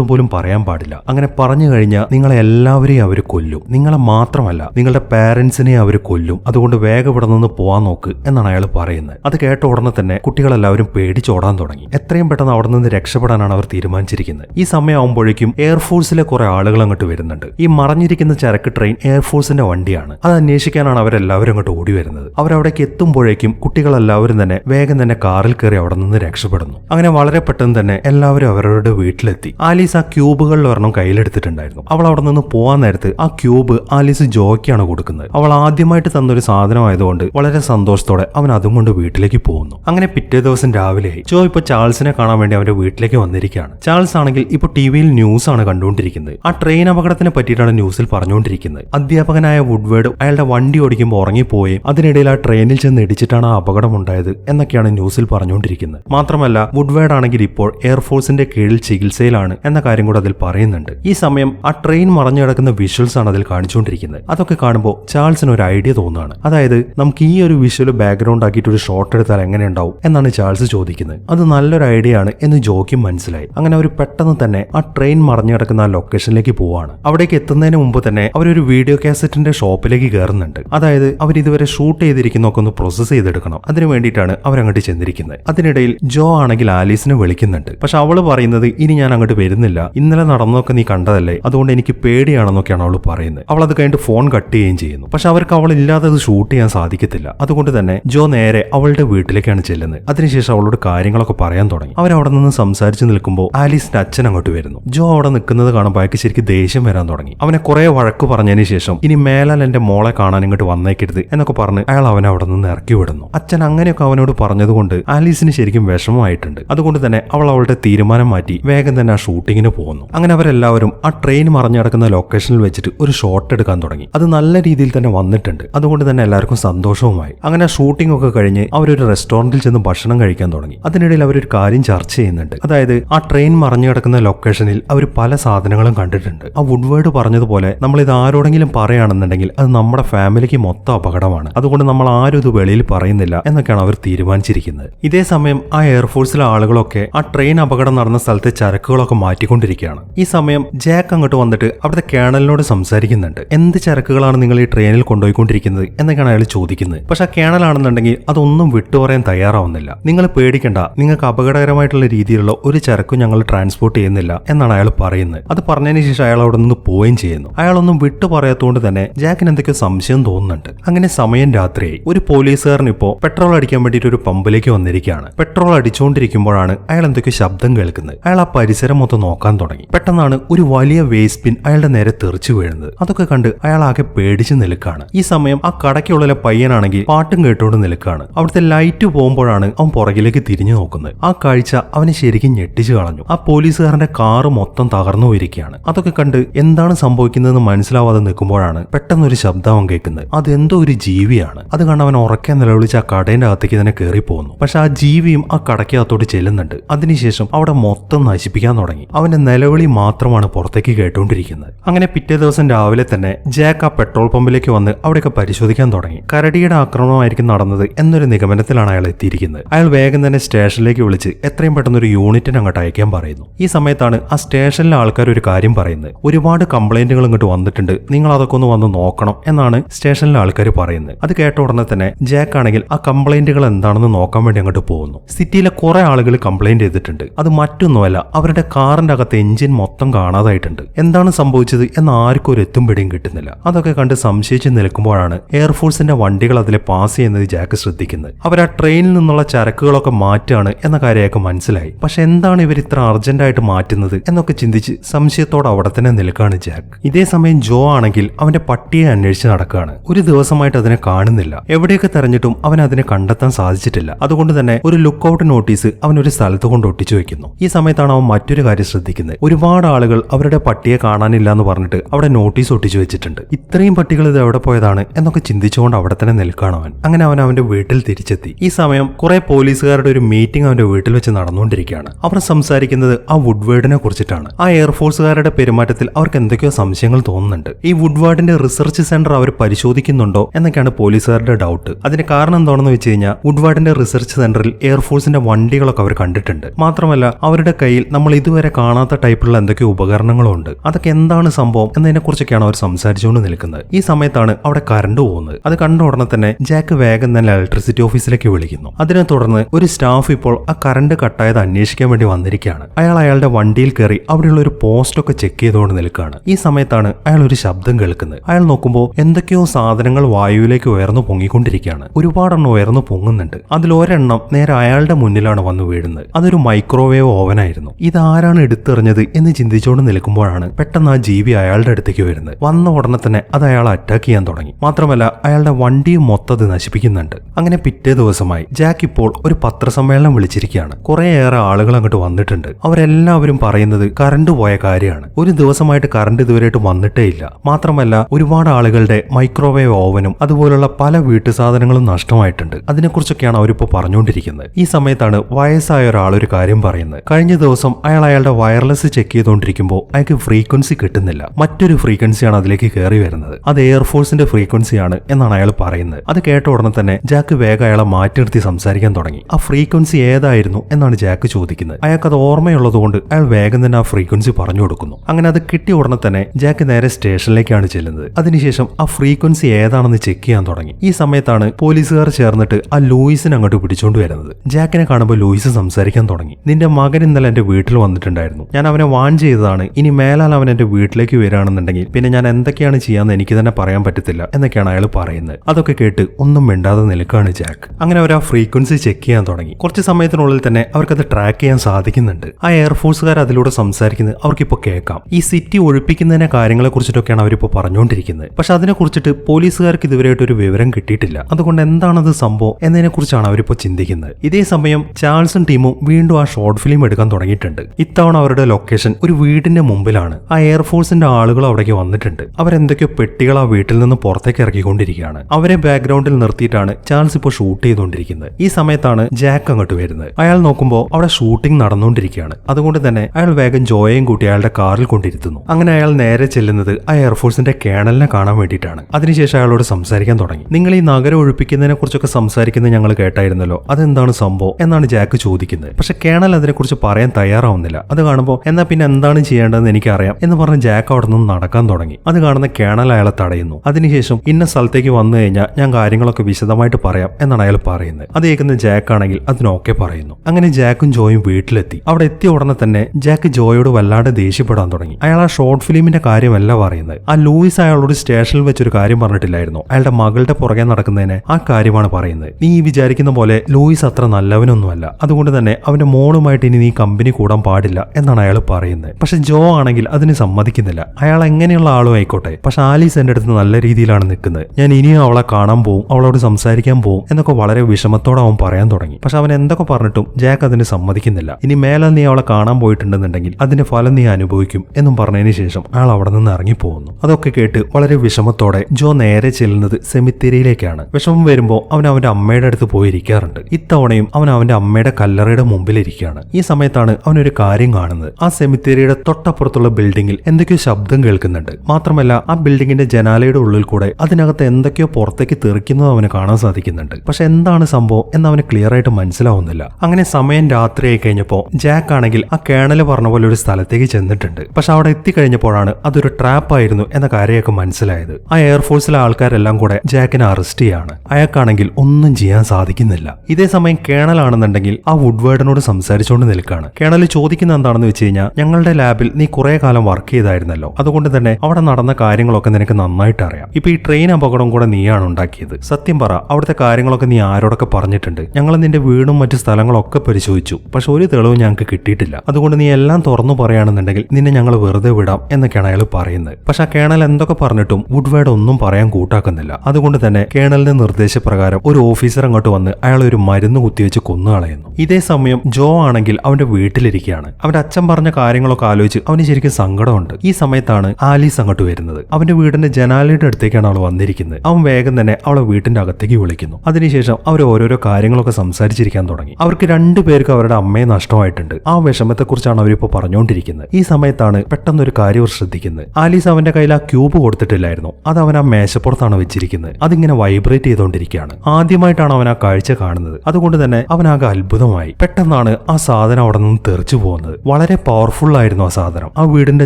പോലും പറയാൻ പാടില്ല. അങ്ങനെ പറഞ്ഞു കഴിഞ്ഞാൽ നിങ്ങളെ എല്ലാവരെയും അവർ കൊല്ലും. നിങ്ങളെ മാത്രമല്ല നിങ്ങളുടെ പാരന്റ്സിനെ അവർ കൊല്ലും. അതുകൊണ്ട് വേഗം ഇവിടെ നിന്ന് പോവാൻ നോക്ക് എന്നാണ് അയാൾ പറയുന്നത്. അത് കേട്ട ഉടനെ തന്നെ കുട്ടികളെല്ലാവരും പേടിച്ചോടാൻ തുടങ്ങി. എത്രയും പെട്ടെന്ന് അവിടെ നിന്ന് രക്ഷപ്പെടാനാണ് അവർ തീരുമാനിച്ചിരിക്കുന്നത്. ഈ സമയമാകുമ്പോഴേക്കും എയർഫോഴ്സിലെ കുറെ ആളുകൾ അങ്ങോട്ട് വരുന്നുണ്ട്. ഈ മറഞ്ഞിരിക്കുന്ന ചരക്ക് ട്രെയിൻ എയർഫോഴ്സിന്റെ വണ്ടിയാണ്. അത് അന്വേഷിക്കാനാണ് അവരെല്ലാവരും അങ്ങോട്ട് ഓടി വരുന്നത്. അവരവിടേക്ക് എത്തുമ്പോഴേക്കും കുട്ടികളെല്ലാവരും തന്നെ വേഗം തന്നെ കാറിൽ കയറി അവിടെ നിന്ന് രക്ഷപ്പെടുന്നു. അങ്ങനെ വളരെ പെട്ടെന്ന് തന്നെ എല്ലാവരും അവരവരുടെ വീട്ടിലെത്തി. ആലീസ് ആ ക്യൂബുകളിൽ ഒരെണ്ണം കയ്യിലെടുത്തിട്ടുണ്ടായിരുന്നു അവൾ അവിടെ നിന്ന് പോവാൻ നേരത്ത് ആ ക്യൂബ് ആലീസ് ജോയ്ക്കാണ് കൊടുക്കുന്നത്. അവൾ ആദ്യമായിട്ട് തന്നൊരു സാധനമായതുകൊണ്ട് വളരെ സന്തോഷത്തോടെ അവൻ അതും കൊണ്ട് വീട്ടിലേക്ക് പോകുന്നു. അങ്ങനെ പിറ്റേ ദിവസം രാവിലെയായി. ജോ ഇപ്പൊ ചാൾസിനെ കാണാൻ വേണ്ടി അവന്റെ വീട്ടിലേക്ക് വന്നിരിക്കുകയാണ്. ചാൾസ് ആണെങ്കിൽ ഇപ്പൊ ടി വിയിൽ ന്യൂസ് ആണ് കണ്ടുകൊണ്ടിരിക്കുന്നത്. ആ ട്രെയിൻ അപകടത്തിനെ പറ്റിയിട്ടാണ് ന്യൂസിൽ പറഞ്ഞുകൊണ്ടിരിക്കുന്നത്. അധ്യാപകനായ വുഡ്വേർഡ് അയാളുടെ വണ്ടി ഓടിക്കുമ്പോൾ ഉറങ്ങിപ്പോയി അതിനിടയിൽ ആ ട്രെയിനിൽ ചെന്ന് ഇടിച്ചിട്ടാണ് ആ അപകടം ഉണ്ടായത് എന്നൊക്കെയാണ് ന്യൂസിൽ പറഞ്ഞുകൊണ്ടിരിക്കുന്നത്. മാത്രമല്ല വുഡ്വേർഡ് ആണെങ്കിൽ ഇപ്പോൾ എയർഫോഴ്സിന്റെ കീഴിൽ ചികിത്സയിലാണ് എന്ന കാര്യം കൂടെ അതിൽ പറയുന്നുണ്ട്. ഈ സമയം ആ ട്രെയിൻ മറഞ്ഞു കിടക്കുന്ന വിഷ്വൽസ് ആണ് അതിൽ കാണിച്ചുകൊണ്ടിരിക്കുന്നത്. അതൊക്കെ കാണുമ്പോൾ ചാൾസിന് ഒരു ഐഡിയ തോന്നുകയാണ്. അതായത് നമുക്ക് ഈ ഒരു വിഷ്വൽ ബാക്ക്ഗ്രൗണ്ട് ആക്കിയിട്ട് ഒരു ഷോട്ട് എടുത്താൽ എങ്ങനെ ഉണ്ടാവും എന്നാണ് ചാൾസ് ചോദിക്കുന്നത്. അത് നല്ലൊരു ഐഡിയ ആണ് എന്ന് ജോക്കും മനസ്സിലായി. അങ്ങനെ അവർ പെട്ടെന്ന് തന്നെ ആ ട്രെയിൻ മറഞ്ഞു കിടക്കുന്ന ആ ലൊക്കേഷനിലേക്ക് പോവാണ് അവിടേക്ക് എത്തുന്നതിന് മുമ്പ് തന്നെ അവരൊരു വീഡിയോ കാസറ്റിന്റെ ഷോപ്പിലേക്ക് കയറുന്നുണ്ട്. അതായത് അവർ ഇതുവരെ ഷൂട്ട് ചെയ്തിരിക്കുന്നൊക്കെ ഒന്ന് പ്രോസസ്സ് ചെയ്തെടുക്കണം. അതിനു വേണ്ടിയിട്ടാണ് അവരങ്ങോട്ട് ചെന്നിരിക്കുന്നത്. അതിനിടയിൽ ജോ ആണെങ്കിൽ ആലീസിനെ വിളിക്കുന്നുണ്ട്. പക്ഷെ അവൾ പറയുന്നത് ഇനി ഞാൻ അങ്ങോട്ട് വരുന്നില്ല. ഇന്നലെ നടന്നൊക്കെ നീ കണ്ടതല്ലേ? അതുകൊണ്ട് എനിക്ക് പേടിയാണെന്നൊക്കെയാണ് അവൾ പറയുന്നത്. അവൾ അത് കഴിഞ്ഞിട്ട് ഫോൺ കട്ട് ചെയ്യുകയും ചെയ്യുന്നു. പക്ഷെ അവർക്ക് അവൾ ഇല്ലാതെ അത് ഷൂട്ട് ചെയ്യാൻ സാധിക്കത്തില്ല. അതുകൊണ്ട് തന്നെ ജോ നേരെ അവളുടെ വീട്ടിലേക്കാണ് ചെല്ലുന്നത്. അതിനുശേഷം അവളോട് കാര്യങ്ങളൊക്കെ പറയാൻ തുടങ്ങി. അവരവിടെ നിന്ന് സംസാരിച്ച് നിൽക്കുമ്പോൾ ആലീസിന്റെ അച്ഛൻ അങ്ങോട്ട് വരുന്നു. ജോ അവിടെ നിൽക്കുന്നത് കാണുമ്പോൾ അയാൾക്ക് ശരിക്കും ദേഷ്യം വരാൻ തുടങ്ങി. അവനെ കുറെ വഴക്ക് പറഞ്ഞതിന് ശേഷം ഇനി മേലാൽ എന്റെ മോളെ കാണാൻ ഇങ്ങോട്ട് വന്നേക്കരുത് എന്നൊക്കെ പറഞ്ഞ് അയാൾ അവനെ അവിടെ നിന്ന് ഇറക്കി വിടുന്നു. അച്ഛൻ അങ്ങനെയൊക്കെ അവനോട് പറഞ്ഞതുകൊണ്ട് ആലീസിന് ശരിക്കും വിഷമമായിട്ടുണ്ട്. അതുകൊണ്ട് തന്നെ അവൾ അവളുടെ തീരുമാനം മാറ്റി വേഗം തന്നെ ആ ഷൂട്ടിങ്ങിന് പോകുന്നു. അങ്ങനെ അവരെല്ലാവരും ആ ട്രെയിൻ മറഞ്ഞു ലൊക്കേഷനിൽ വെച്ചിട്ട് ഒരു ഷോട്ട് എടുക്കാൻ തുടങ്ങി. അത് നല്ല രീതിയിൽ തന്നെ വന്നിട്ടുണ്ട്. അതുകൊണ്ട് തന്നെ എല്ലാവർക്കും സന്തോഷവുമായി. അങ്ങനെ ഷൂട്ടിംഗ് ഒക്കെ കഴിഞ്ഞ് അവരൊരു റെസ്റ്റോറന്റിൽ ചെന്ന് ഭക്ഷണം കഴിക്കാൻ തുടങ്ങി. അതിനിടയിൽ അവരൊരു കാര്യം ചർച്ച ചെയ്യുന്നുണ്ട്. അതായത് ആ ട്രെയിൻ മറഞ്ഞു കിടക്കുന്ന ലൊക്കേഷനിൽ അവർ പല സാധനങ്ങളും കണ്ടിട്ടുണ്ട്. ആ വുഡ്വേർഡ് പറഞ്ഞതുപോലെ നമ്മൾ ഇത് ആരോടെങ്കിലും പറയുകയാണെന്നുണ്ടെങ്കിൽ അത് നമ്മുടെ ഫാമിലിക്ക് മൊത്തം അപകടമാണ്. അതുകൊണ്ട് നമ്മൾ ആരും ഇത് വെളിയിൽ പറയുന്നില്ല എന്നൊക്കെയാണ് അവർ തീരുമാനിച്ചിരിക്കുന്നത്. ഇതേ സമയം ആ എയർഫോഴ്സിലെ ആളുകളൊക്കെ ആ ട്രെയിൻ അപകടം നടന്ന സ്ഥലത്തെ ചരക്കുകളൊക്കെ മാറ്റിക്കൊണ്ടിരിക്കുകയാണ്. ഈ സമയം ജാക്ക് അങ്ങോട്ട് വന്നിട്ട് അവിടുത്തെ കേണലിനോട് സംസാരിക്കുന്നുണ്ട്. എന്ത് ചരക്കുകളാണ് നിങ്ങൾ ഈ ട്രെയിനിൽ കൊണ്ടുപോയിക്കൊണ്ടിരിക്കുന്നത്? എന്നൊക്കെയാണ് അയാൾ ചോദിക്കുന്നത്. പക്ഷെ ആ കേണലാണെന്നുണ്ടെങ്കിൽ അതൊന്നും വിട്ടുപറയാൻ തയ്യാറാവുന്നില്ല. നിങ്ങൾ പേടിക്കണ്ട. നിങ്ങൾക്ക് അപകടകരമായിട്ടുള്ള രീതിയിലുള്ള ഒരു ചരക്കും ഞങ്ങൾ ട്രാൻസ്പോർട്ട് ചെയ്യുന്നില്ല എന്നാണ് അയാൾ പറയുന്നത്. അത് പറഞ്ഞതിന് ശേഷം അയാൾ അവിടെ നിന്ന് പോവുകയും ചെയ്യുന്നു. അയാളൊന്നും വിട്ടു പറയാത്തതുകൊണ്ട് തന്നെ ജാക്കിന് എന്തൊക്കെയോ സംശയം തോന്നുന്നുണ്ട്. അങ്ങനെ സമയം രാത്രിയായി. ഒരു പോലീസുകാരൻ ഇപ്പോൾ പെട്രോൾ അടിക്കാൻ വേണ്ടിയിട്ട് ഒരു പമ്പിലേക്ക് വന്നിരിക്കുകയാണ്. പെട്രോൾ അടിച്ചുകൊണ്ടിരിക്കുമ്പോഴാണ് അയാൾ എന്തൊക്കെയോ ശബ്ദം കേൾക്കുന്നത്. അയാൾ ആ പരിസരം മൊത്തം നോക്കാൻ തുടങ്ങി. പെട്ടെന്നാണ് ഒരു ഒരു വലിയ വേസ്റ്റ് ബിൻ അയാളുടെ നേരെ തെറിച്ചു വീഴുന്നത്. അതൊക്കെ കണ്ട് അയാൾ ആകെ പേടിച്ച് നിൽക്കാണ് ഈ സമയം ആ കടയ്ക്കുള്ളിലെ പയ്യനാണെങ്കിൽ പാട്ടും കേട്ടുകൊണ്ട് നിൽക്കാണ് അവിടുത്തെ ലൈറ്റ് പോകുമ്പോഴാണ് അവൻ പുറകിലേക്ക് തിരിഞ്ഞു നോക്കുന്നത്. ആ കാഴ്ച അവനെ ശരിക്കും ഞെട്ടിച്ചു കളഞ്ഞു. ആ പോലീസുകാരന്റെ കാറ് മൊത്തം തകർന്നു പോയിരിക്കുകയാണ്. അതൊക്കെ കണ്ട് എന്താണ് സംഭവിക്കുന്നതെന്ന് മനസ്സിലാവാതെ നിൽക്കുമ്പോഴാണ് പെട്ടെന്നൊരു ശബ്ദം അവൻ കേൾക്കുന്നത്. അതെന്തോ ഒരു ജീവിയാണ്. അത് കണ്ട് അവൻ ഉറക്കെ നിലവിളിച്ച് ആ കടേന്റെ അകത്തേക്ക് തന്നെ കയറി പോകുന്നു പക്ഷെ ആ ജീവിയും ആ കടയ്ക്കകത്തോട്ട് ചെല്ലുന്നുണ്ട്. അതിനുശേഷം അവിടെ മൊത്തം നശിപ്പിക്കാൻ തുടങ്ങി. അവന്റെ നിലവിളി മാത്രമാണ് പുറത്തേക്ക് കേട്ടുകൊണ്ടിരിക്കുന്നത് അങ്ങനെ പിറ്റേ ദിവസം രാവിലെ തന്നെ ജാക്ക് ആ പെട്രോൾ പമ്പിലേക്ക് വന്ന് അവിടെയൊക്കെ പരിശോധിക്കാൻ തുടങ്ങി. കരടിയുടെ ആക്രമണമായിരിക്കും നടന്നത് എന്നൊരു നിഗമനത്തിലാണ് അയാൾ എത്തിയിരിക്കുന്നത്. അയാൾ വേഗം തന്നെ സ്റ്റേഷനിലേക്ക് വിളിച്ച് എത്രയും പെട്ടെന്ന് ഒരു യൂണിറ്റിന് അങ്ങോട്ട് അയക്കാൻ പറയുന്നു. ഈ സമയത്താണ് ആ സ്റ്റേഷനിലെ ആൾക്കാർ ഒരു കാര്യം പറയുന്നത്. ഒരുപാട് കംപ്ലൈന്റുകൾ ഇങ്ങോട്ട് വന്നിട്ടുണ്ട്. നിങ്ങൾ അതൊക്കെ ഒന്ന് വന്ന് നോക്കണം എന്നാണ് സ്റ്റേഷനിലെ ആൾക്കാർ പറയുന്നത്. അത് കേട്ട ഉടനെ തന്നെ ജാക്ക് ആണെങ്കിൽ ആ കംപ്ലൈന്റുകൾ എന്താണെന്ന് നോക്കാൻ വേണ്ടി അങ്ങോട്ട് പോകുന്നു. സിറ്റിയിലെ കുറെ ആളുകൾ കംപ്ലൈന്റ് ചെയ്തിട്ടുണ്ട്. അത് മറ്റൊന്നുമല്ല അവരുടെ കാറിന്റെ അകത്ത് എഞ്ചിൻ മൊത്തം കാണാതായിട്ടുണ്ട് എന്താണ് സംഭവിച്ചത് എന്ന് ആർക്കും ഒരു എത്തും പിടിയും കിട്ടുന്നില്ല. അതൊക്കെ കണ്ട് സംശയിച്ച് നിൽക്കുമ്പോഴാണ് എയർഫോഴ്സിന്റെ വണ്ടികൾ അതിലെ പാസ് ചെയ്യുന്നത് ജാക്ക് ശ്രദ്ധിക്കുന്നത്. അവർ ആ ട്രെയിനിൽ നിന്നുള്ള ചരക്കുകളൊക്കെ മാറ്റാണ് എന്ന കാര്യമൊക്കെ മനസ്സിലായി. പക്ഷെ എന്താണ് ഇവർ ഇത്ര അർജന്റായിട്ട് മാറ്റുന്നത് എന്നൊക്കെ ചിന്തിച്ച് സംശയത്തോടെ അവിടെ തന്നെ നിൽക്കുകയാണ് ജാക്ക്. ഇതേ സമയം ജോ ആണെങ്കിൽ അവന്റെ പട്ടിയെ അന്വേഷിച്ച് നടക്കുകയാണ്. ഒരു ദിവസമായിട്ട് അതിനെ കാണുന്നില്ല. എവിടെയൊക്കെ തെരഞ്ഞിട്ടും അവൻ അതിനെ കണ്ടെത്താൻ സാധിച്ചിട്ടില്ല. അതുകൊണ്ട് തന്നെ ഒരു ലുക്ക് ഔട്ട് നോട്ടീസ് അവൻ ഒരു സ്ഥലത്ത് കൊണ്ട് ഒട്ടിച്ചു വെക്കുന്നു. ഈ സമയത്താണ് അവൻ മറ്റൊരു കാര്യം ശ്രദ്ധിക്കുന്നത്. ഒരുപാട് ആളുകൾ അവരുടെ പട്ടിയെ കാണാനില്ല എന്ന് പറഞ്ഞിട്ട് അവിടെ നോട്ടീസ് ഒട്ടിച്ചു വെച്ചിട്ടുണ്ട്. ഇത്രയും പട്ടികൾ ഇത് എവിടെ പോയതാണ് എന്നൊക്കെ ചിന്തിച്ചുകൊണ്ട് അവിടെ തന്നെ നിൽക്കുകയാണ് അവൻ. അങ്ങനെ അവൻ അവന്റെ വീട്ടിൽ തിരിച്ചെത്തി. ഈ സമയം കുറെ പോലീസുകാരുടെ ഒരു മീറ്റിംഗ് അവന്റെ വീട്ടിൽ വെച്ച് നടന്നുകൊണ്ടിരിക്കുകയാണ്. അവർ സംസാരിക്കുന്നത് ആ വുഡ്വേർഡിനെ കുറിച്ചിട്ടാണ്. ആ എയർഫോഴ്സുകാരുടെ പെരുമാറ്റത്തിൽ അവർക്ക് എന്തൊക്കെയോ സംശയങ്ങൾ തോന്നുന്നുണ്ട്. ഈ വുഡ്വാർഡിന്റെ റിസർച്ച് സെന്റർ അവർ പരിശോധിക്കുന്നുണ്ടോ എന്നൊക്കെയാണ് പോലീസുകാരുടെ ഡൗട്ട്. അതിന് കാരണം എന്താണെന്ന് വെച്ച് കഴിഞ്ഞാൽ വുഡ്വാർഡിന്റെ റിസർച്ച് സെന്ററിൽ എയർഫോഴ്സിന്റെ വണ്ടികളൊക്കെ അവർ കണ്ടിട്ടുണ്ട്. മാത്രമല്ല അവരുടെ കയ്യിൽ നമ്മൾ ഇതുവരെ കാണാത്ത ടൈപ്പിലുള്ള എന്തൊക്കെയോ ഉപകരണങ്ങളും ഉണ്ട് അതൊക്കെ എന്താണ് സംഭവം എന്നതിനെ കുറിച്ചൊക്കെയാണ് അവർ സംസാരിച്ചുകൊണ്ട് നിൽക്കുന്നത്. ഈ സമയത്താണ് അവിടെ കറണ്ട് പോകുന്നത്. അത് കണ്ട ഉടനെ തന്നെ ജാക്ക് വേഗം തന്നെ ഇലക്ട്രിസിറ്റി ഓഫീസിലേക്ക് വിളിക്കുന്നു. അതിനെ തുടർന്ന് ഒരു സ്റ്റാഫ് ഇപ്പോൾ ആ കറണ്ട് കട്ടായത് അന്വേഷിക്കാൻ വേണ്ടി വന്നിരിക്കുകയാണ്. അയാൾ അയാളുടെ വണ്ടിയിൽ കയറി അവിടെയുള്ള ഒരു പോസ്റ്റ് ഒക്കെ ചെക്ക് ചെയ്തുകൊണ്ട് നിൽക്കുകയാണ്. ഈ സമയത്താണ് അയാൾ ഒരു ശബ്ദം കേൾക്കുന്നത്. അയാൾ നോക്കുമ്പോൾ എന്തൊക്കെയോ സാധനങ്ങൾ വായുവിലേക്ക് ഉയർന്നു പൊങ്ങിക്കൊണ്ടിരിക്കുകയാണ്. ഒരുപാടെണ്ണം ഉയർന്നു പൊങ്ങുന്നുണ്ട്. അതിൽ ഒരെണ്ണം നേരെ അയാളുടെ മുന്നിലാണ് വന്നു വീഴുന്നത്. അതൊരു മൈക്രോവേവ് ഓവനായിരുന്നു ഇതാരാണ് എടുത്തെറിഞ്ഞത് എന്ന് ചിന്തിച്ചുകൊണ്ട് നിൽക്കുമ്പോഴാണ് പെട്ടെന്ന് ആ ജീവി അയാളുടെ അടുത്തേക്ക് വരുന്നത്. വന്ന ഉടനെ തന്നെ അത് അയാൾ അറ്റാക്ക് ചെയ്യാൻ തുടങ്ങി. മാത്രമല്ല അയാളുടെ വണ്ടിയും മൊത്തത് നശിപ്പിക്കുന്നുണ്ട്. അങ്ങനെ പിറ്റേ ദിവസമായി ജാക്ക് ഇപ്പോൾ ഒരു പത്രസമ്മേളനം വിളിച്ചിരിക്കുകയാണ്. കുറേയേറെ ആളുകൾ അങ്ങോട്ട് വന്നിട്ടുണ്ട്. അവരെല്ലാവരും പറയുന്നത് കറണ്ട് പോയ കാര്യമാണ്. ഒരു ദിവസമായിട്ട് കറണ്ട് ഇതുവരെയായിട്ട് വന്നിട്ടേ ഇല്ല. മാത്രമല്ല ഒരുപാട് ആളുകളുടെ മൈക്രോവേവ് ഓവനും അതുപോലുള്ള പല വീട്ടു സാധനങ്ങളും നഷ്ടമായിട്ടുണ്ട്. അതിനെക്കുറിച്ചൊക്കെയാണ് അവരിപ്പോൾ പറഞ്ഞുകൊണ്ടിരിക്കുന്നത്. ഈ സമയത്താണ് വയസ്സായ ഒരാൾ ഒരു കാര്യം പറയുന്നത്. കഴിഞ്ഞ ദിവസം അയാൾ അയാളുടെ വയർലെസ് ചെക്ക് ചെയ്തുകൊണ്ടിരിക്കുമ്പോൾ അയാൾക്ക് ഫ്രീക്വൻസി കിട്ടുന്നില്ല. മറ്റൊരു ഫ്രീക്വൻസിയാണ് അതിലേക്ക് കയറി വരുന്നത്. അത് എയർഫോഴ്സിന്റെ ഫ്രീക്വൻസിയാണ് എന്നാണ് അയാൾ പറയുന്നത്. അത് കേട്ട ഉടനെ തന്നെ ജാക്ക് വേഗം അയാളെ മാറ്റി നിർത്തി സംസാരിക്കാൻ തുടങ്ങി. ആ ഫ്രീക്വൻസി ഏതായിരുന്നു എന്നാണ് ജാക്ക് ചോദിക്കുന്നത്. അയാൾക്ക് അത് ഓർമ്മയുള്ളതുകൊണ്ട് അയാൾ വേഗം തന്നെ ആ ഫ്രീക്വൻസി പറഞ്ഞു കൊടുക്കുന്നു. അങ്ങനെ അത് കിട്ടിയ ഉടനെ തന്നെ ജാക്ക് നേരെ സ്റ്റേഷനിലേക്കാണ് ചെല്ലുന്നത്. അതിനുശേഷം ആ ഫ്രീക്വൻസി ഏതാണെന്ന് ചെക്ക് ചെയ്യാൻ തുടങ്ങി. ഈ സമയത്താണ് പോലീസുകാർ ചേർന്നിട്ട് ആ ലൂയിസിനെ അങ്ങോട്ട് പിടിച്ചോണ്ട് വരുന്നത്. ജാക്കിനെ കാണുമ്പോൾ ലൂയിസ് സംസാരിക്കാൻ തുടങ്ങി. നിന്റെ മകൻ ഇന്നലെ എന്റെ വീട്ടിൽ വന്നിട്ടുണ്ടായിരുന്നു. ഞാൻ അവനെ വാൺ ചെയ്തതാണ് ഇനി മേലാൽ അവൻ എന്റെ വീട്ടിലേക്ക് വരികയാണെന്നുണ്ടെങ്കിൽ പിന്നെ ഞാൻ എന്തൊക്കെയാണ് ചെയ്യാന്ന് എനിക്ക് തന്നെ പറയാൻ പറ്റത്തില്ല എന്നൊക്കെയാണ് അയാൾ പറയുന്നത്. അതൊക്കെ കേട്ട് ഒന്നും മിണ്ടാതെ നിൽക്കുകയാണ് ജാക്ക്. അങ്ങനെ അവർ ആ ഫ്രീക്വൻസി ചെക്ക് ചെയ്യാൻ തുടങ്ങി. കുറച്ച് സമയത്തിനുള്ളിൽ തന്നെ അവർക്കത് ട്രാക്ക് ചെയ്യാൻ സാധിക്കുന്നുണ്ട്. ആ എയർഫോഴ്സുകാർ അതിലൂടെ സംസാരിക്കുന്നത് അവർക്കിപ്പോൾ കേൾക്കാം. ഈ സിറ്റി ഒഴിപ്പിക്കുന്നതിനെ കാര്യങ്ങളെ കുറിച്ചിട്ടൊക്കെയാണ് അവരിപ്പോൾ പറഞ്ഞുകൊണ്ടിരിക്കുന്നത്. പക്ഷെ അതിനെ കുറിച്ചിട്ട് പോലീസുകാർക്ക് ഇതുവരെയായിട്ട് ഒരു വിവരം കിട്ടിയിട്ടില്ല. അതുകൊണ്ട് എന്താണത് സംഭവം എന്നതിനെ കുറിച്ചാണ് അവരിപ്പോൾ ചിന്തിക്കുന്നത്. ഇതേ സമയം ചാൾസും ടീമും വീണ്ടും ആ ഷോർട്ട് ഫിലിം എടുക്കാൻ തുടങ്ങിയിട്ടുണ്ട്. ഇത്തവണ അവരുടെ ലൊക്കേഷൻ ഒരു വീടിന്റെ മുമ്പിലാണ് ആ എയർഫോഴ്സിന്റെ ആളുകൾ അവിടേക്ക് വന്നിട്ടുണ്ട്. അവരെന്തൊക്കെയോ പെട്ടികൾ ആ വീട്ടിൽ നിന്ന് പുറത്തേക്ക് ഇറക്കിക്കൊണ്ടിരിക്കുകയാണ്. അവരെ ബാക്ക്ഗ്രൗണ്ടിൽ നിർത്തിയിട്ടാണ് ചാൾസ് ഇപ്പോൾ ഷൂട്ട് ചെയ്തുകൊണ്ടിരിക്കുന്നത്. ഈ സമയത്താണ് ജാക്ക് അങ്ങോട്ട് വരുന്നത്. അയാൾ നോക്കുമ്പോൾ അവിടെ ഷൂട്ടിംഗ് നടന്നുകൊണ്ടിരിക്കുകയാണ്. അതുകൊണ്ട് തന്നെ അയാൾ വേഗം ജോയയും കൂട്ടി അയാളുടെ കാറിൽ കൊണ്ടിരുത്തുന്നു. അങ്ങനെ അയാൾ നേരെ ചെല്ലുന്നത് ആ എയർഫോഴ്സിന്റെ കേണലിനെ കാണാൻ വേണ്ടിയിട്ടാണ്. അതിനുശേഷം അയാളോട് സംസാരിക്കാൻ തുടങ്ങി. നിങ്ങൾ ഈ നഗരം ഒഴിപ്പിക്കുന്നതിനെ കുറിച്ചൊക്കെ സംസാരിക്കുന്നത് ഞങ്ങൾ കേട്ടായിരുന്നല്ലോ. അതെന്താണ് സംഭവം? എന്നാണ് ജാക്ക് ചോദിക്കുന്നത്. പക്ഷെ കേണൽ അതിനെക്കുറിച്ച് പറയാൻ തയ്യാറാവുന്നില്ല. അത് കാണുമ്പോൾ എന്നാൽ പിന്നെ എന്താണ് ചെയ്യേണ്ടതെന്ന് എനിക്കറിയാം എന്ന് പറഞ്ഞ് ജാക്ക് അവിടെ നിന്ന് നടക്കാൻ തുടങ്ങി. അത് കാണുന്ന കേണൽ അയാളെ തടയുന്നു. അതിനുശേഷം ഇന്ന സ്ഥലത്തേക്ക് വന്നു കഴിഞ്ഞാൽ ഞാൻ കാര്യങ്ങളൊക്കെ വിശദമായിട്ട് പറയാം എന്നാണ് അയാൾ പറയുന്നത്. അത് കേൾക്കുന്ന ജാക്ക് ആണെങ്കിൽ അതിനൊക്കെ പറയുന്നു. അങ്ങനെ ജാക്കും ജോയും വീട്ടിലെത്തി. അവിടെ എത്തിയ ഉടനെ തന്നെ ജാക്ക് ജോയോട് വല്ലാണ്ട് ദേഷ്യപ്പെടാൻ തുടങ്ങി. അയാൾ ആ ഷോർട്ട് ഫിലിമിന്റെ കാര്യമല്ല പറയുന്നത്. ആ ലൂയിസ് അയാളോട് സ്റ്റേഷനിൽ വെച്ചൊരു കാര്യം പറഞ്ഞിട്ടില്ലായിരുന്നു. അയാളുടെ മകളുടെ പുറകെ നടക്കുന്നതിന് ആ കാര്യമാണ് പറയുന്നത്. നീ വിചാരിക്കുന്ന പോലെ ലൂയിസ് അത്ര നല്ലവനൊന്നുമല്ല. അതുകൊണ്ട് തന്നെ അവന്റെ മോളുമായിട്ട് ഇനി നീ കമ്പനി കൂടാൻ പാടില്ല എന്നാണ് അയാൾ പറയുന്നത്. പക്ഷെ ജോ ആണെങ്കിൽ അതിന് സമ്മതിക്കുന്നില്ല. അയാൾ എങ്ങനെയുള്ള ആളും ആയിക്കോട്ടെ പക്ഷെ ആലീസ് എന്റെ അടുത്ത് നല്ല രീതിയിലാണ് നിൽക്കുന്നത്. ഞാൻ ഇനിയും അവളെ കാണാൻ പോവും അവളോട് സംസാരിക്കാൻ പോവും എന്നൊക്കെ വളരെ വിഷമത്തോടെ അവൻ പറയാൻ തുടങ്ങി. പക്ഷെ അവൻ എന്തൊക്കെ പറഞ്ഞിട്ടും ജാക്ക് അതിന് സമ്മതിക്കുന്നില്ല. ഇനി മേലെ നീ അവളെ കാണാൻ പോയിട്ടുണ്ടെന്നുണ്ടെങ്കിൽ അതിന്റെ ഫലം നീ അനുഭവിക്കും എന്നും പറഞ്ഞതിന് ശേഷം അയാൾ അവിടെ നിന്ന് ഇറങ്ങിപ്പോകുന്നു. അതൊക്കെ കേട്ട് വളരെ വിഷമത്തോടെ ജോ നേരെ ചെല്ലുന്നത് സെമിത്തേരിയിലേക്കാണ്. വിഷമം വരുമ്പോൾ അവൻ അവന്റെ അമ്മയുടെ അടുത്ത് പോയി ഇരിക്കാറുണ്ട് ഇത്തവണയും അവൻ അവന്റെ അമ്മയുടെ കല്ലറയുടെ മുമ്പിലിരിക്കുകയാണ് ഈ സമയത്താണ് അവനൊരു കാര്യം കാണുന്നത്. ആ സെമിത്തേരിയുടെ തൊട്ടപ്പുറത്തുള്ള ബിൽഡിങ്ങിൽ എന്തൊക്കെയോ ശബ്ദം കേൾക്കുന്നുണ്ട്. മാത്രമല്ല ആ ബിൽഡിങ്ങിന്റെ ജനാലയുടെ ഉള്ളിൽ കൂടെ അതിനകത്ത് എന്തൊക്കെയോ പുറത്തേക്ക് തെറിക്കുന്നത് അവന് കാണാൻ സാധിക്കുന്നുണ്ട്. പക്ഷെ എന്താണ് സംഭവം എന്ന് അവന് ക്ലിയർ ആയിട്ട് മനസ്സിലാവുന്നില്ല. അങ്ങനെ സമയം രാത്രിയായി കഴിഞ്ഞപ്പോൾ ജാക്ക് ആണെങ്കിൽ ആ കേണൽ പറഞ്ഞ പോലെ ഒരു സ്ഥലത്തേക്ക് ചെന്നിട്ടുണ്ട്. പക്ഷെ അവിടെ എത്തിക്കഴിഞ്ഞപ്പോഴാണ് അതൊരു ട്രാപ്പ് ആയിരുന്നു എന്ന കാര്യമൊക്കെ മനസ്സിലായത്. ആ എയർഫോഴ്സിലെ ആൾക്കാരെല്ലാം കൂടെ ജാക്കിനെ അറസ്റ്റ് ചെയ്യാണ്. അയാൾക്കാണെങ്കിൽ ഒന്നും ചെയ്യാൻ സാധിക്കുന്നില്ല. ഇതേ സമയം കേണൽ ആണെന്നുണ്ടെങ്കിൽ ആ വുഡ്വേർഡിനോട് സംസാരിച്ചുകൊണ്ട് നിൽക്കുകയാണ് കേണൽ ചോദിക്കുന്ന എന്താണെന്ന് വെച്ച് കഴിഞ്ഞാൽ ഞങ്ങളുടെ ലാബിൽ നീ കുറെ കാലം വർക്ക് ചെയ്തായിരുന്നല്ലോ. അതുകൊണ്ട് തന്നെ അവിടെ നടന്ന കാര്യങ്ങളൊക്കെ നിനക്ക് നന്നായിട്ട് അറിയാം. ഇപ്പൊ ഈ ട്രെയിൻ അപകടം കൂടെ നീയാണ് ഉണ്ടാക്കിയത്. സത്യം പറ അവിടുത്തെ കാര്യങ്ങളൊക്കെ നീ ആരോടൊക്കെ പറഞ്ഞിട്ടുണ്ട്? ഞങ്ങൾ നിന്റെ വീടും മറ്റു സ്ഥലങ്ങളൊക്കെ പരിശോധിച്ചു. പക്ഷെ ഒരു തെളിവും ഞങ്ങൾക്ക് കിട്ടിയിട്ടില്ല. അതുകൊണ്ട് നീ എല്ലാം തുറന്നു പറയുകയാണെന്നുണ്ടെങ്കിൽ നിന്നെ ഞങ്ങൾ വെറുതെ വിടാം എന്നൊക്കെയാണ് അയാൾ പറയുന്നത്. പക്ഷെ ആ കേണൽ എന്തൊക്കെ പറഞ്ഞിട്ടും വുഡ്വേഡ് ഒന്നും പറയാൻ കൂട്ടാക്കുന്നില്ല. അതുകൊണ്ട് തന്നെ കേണലിന്റെ നിർദ്ദേശപ്രകാരം ഒരു ഓഫീസർ അങ്ങോട്ട് വന്ന് അയാൾ ഒരു മരുന്ന് കുത്തിവെച്ച് കൊന്നു കളയുന്നു ഇതേ സമയം ജോ ആണെങ്കിൽ അവന്റെ വീട്ടിലിരിക്കുകയാണ്. അവന്റെ അച്ഛൻ പറഞ്ഞ കാര്യങ്ങളൊക്കെ ആലോചിച്ച് അവന് ശരിക്കും സങ്കടമുണ്ട്. ഈ സമയത്താണ് ആലീസ് അങ്ങോട്ട് വരുന്നത്. അവന്റെ വീടിന്റെ ജനാലയുടെ അടുത്തേക്കാണ് അവൾ വന്നിരിക്കുന്നത്. അവൻ വേഗം തന്നെ അവളെ വീട്ടിന്റെ അകത്തേക്ക് വിളിക്കുന്നു. അതിനുശേഷം അവർ ഓരോരോ കാര്യങ്ങളൊക്കെ സംസാരിച്ചിരിക്കാൻ തുടങ്ങി. അവർക്ക് രണ്ടുപേർക്ക് അവരുടെ അമ്മയെ നഷ്ടമായിട്ടുണ്ട്. ആ വിഷമത്തെക്കുറിച്ചാണ് അവരിപ്പോ പറഞ്ഞുകൊണ്ടിരിക്കുന്നത്. ഈ സമയത്താണ് പെട്ടെന്ന് ഒരു കാര്യം ശ്രദ്ധിക്കുന്നത്. ആലീസ് അവന്റെ കയ്യിൽ ആ ക്യൂബ് കൊടുത്തിട്ടില്ലായിരുന്നു. അത് അവൻ ആ മേശപ്പുറത്താണ് വെച്ചിരിക്കുന്നത്. അതിങ്ങനെ വൈബ്രേറ്റ് ചെയ്തുകൊണ്ടിരിക്കുകയാണ്. ആദ്യമായിട്ടാണ് അവൻ ആ കാഴ്ച കാണുന്നത്. അതുകൊണ്ട് തന്നെ അവനാകെ അത്ഭുതമായി. പെട്ടെന്നാണ് ആ സാധനം അവിടെ നിന്ന് തെറിച്ചു പോകുന്നത്. വളരെ പവർഫുൾ ആയിരുന്നു ആ സാധനം. ആ വീടിന്റെ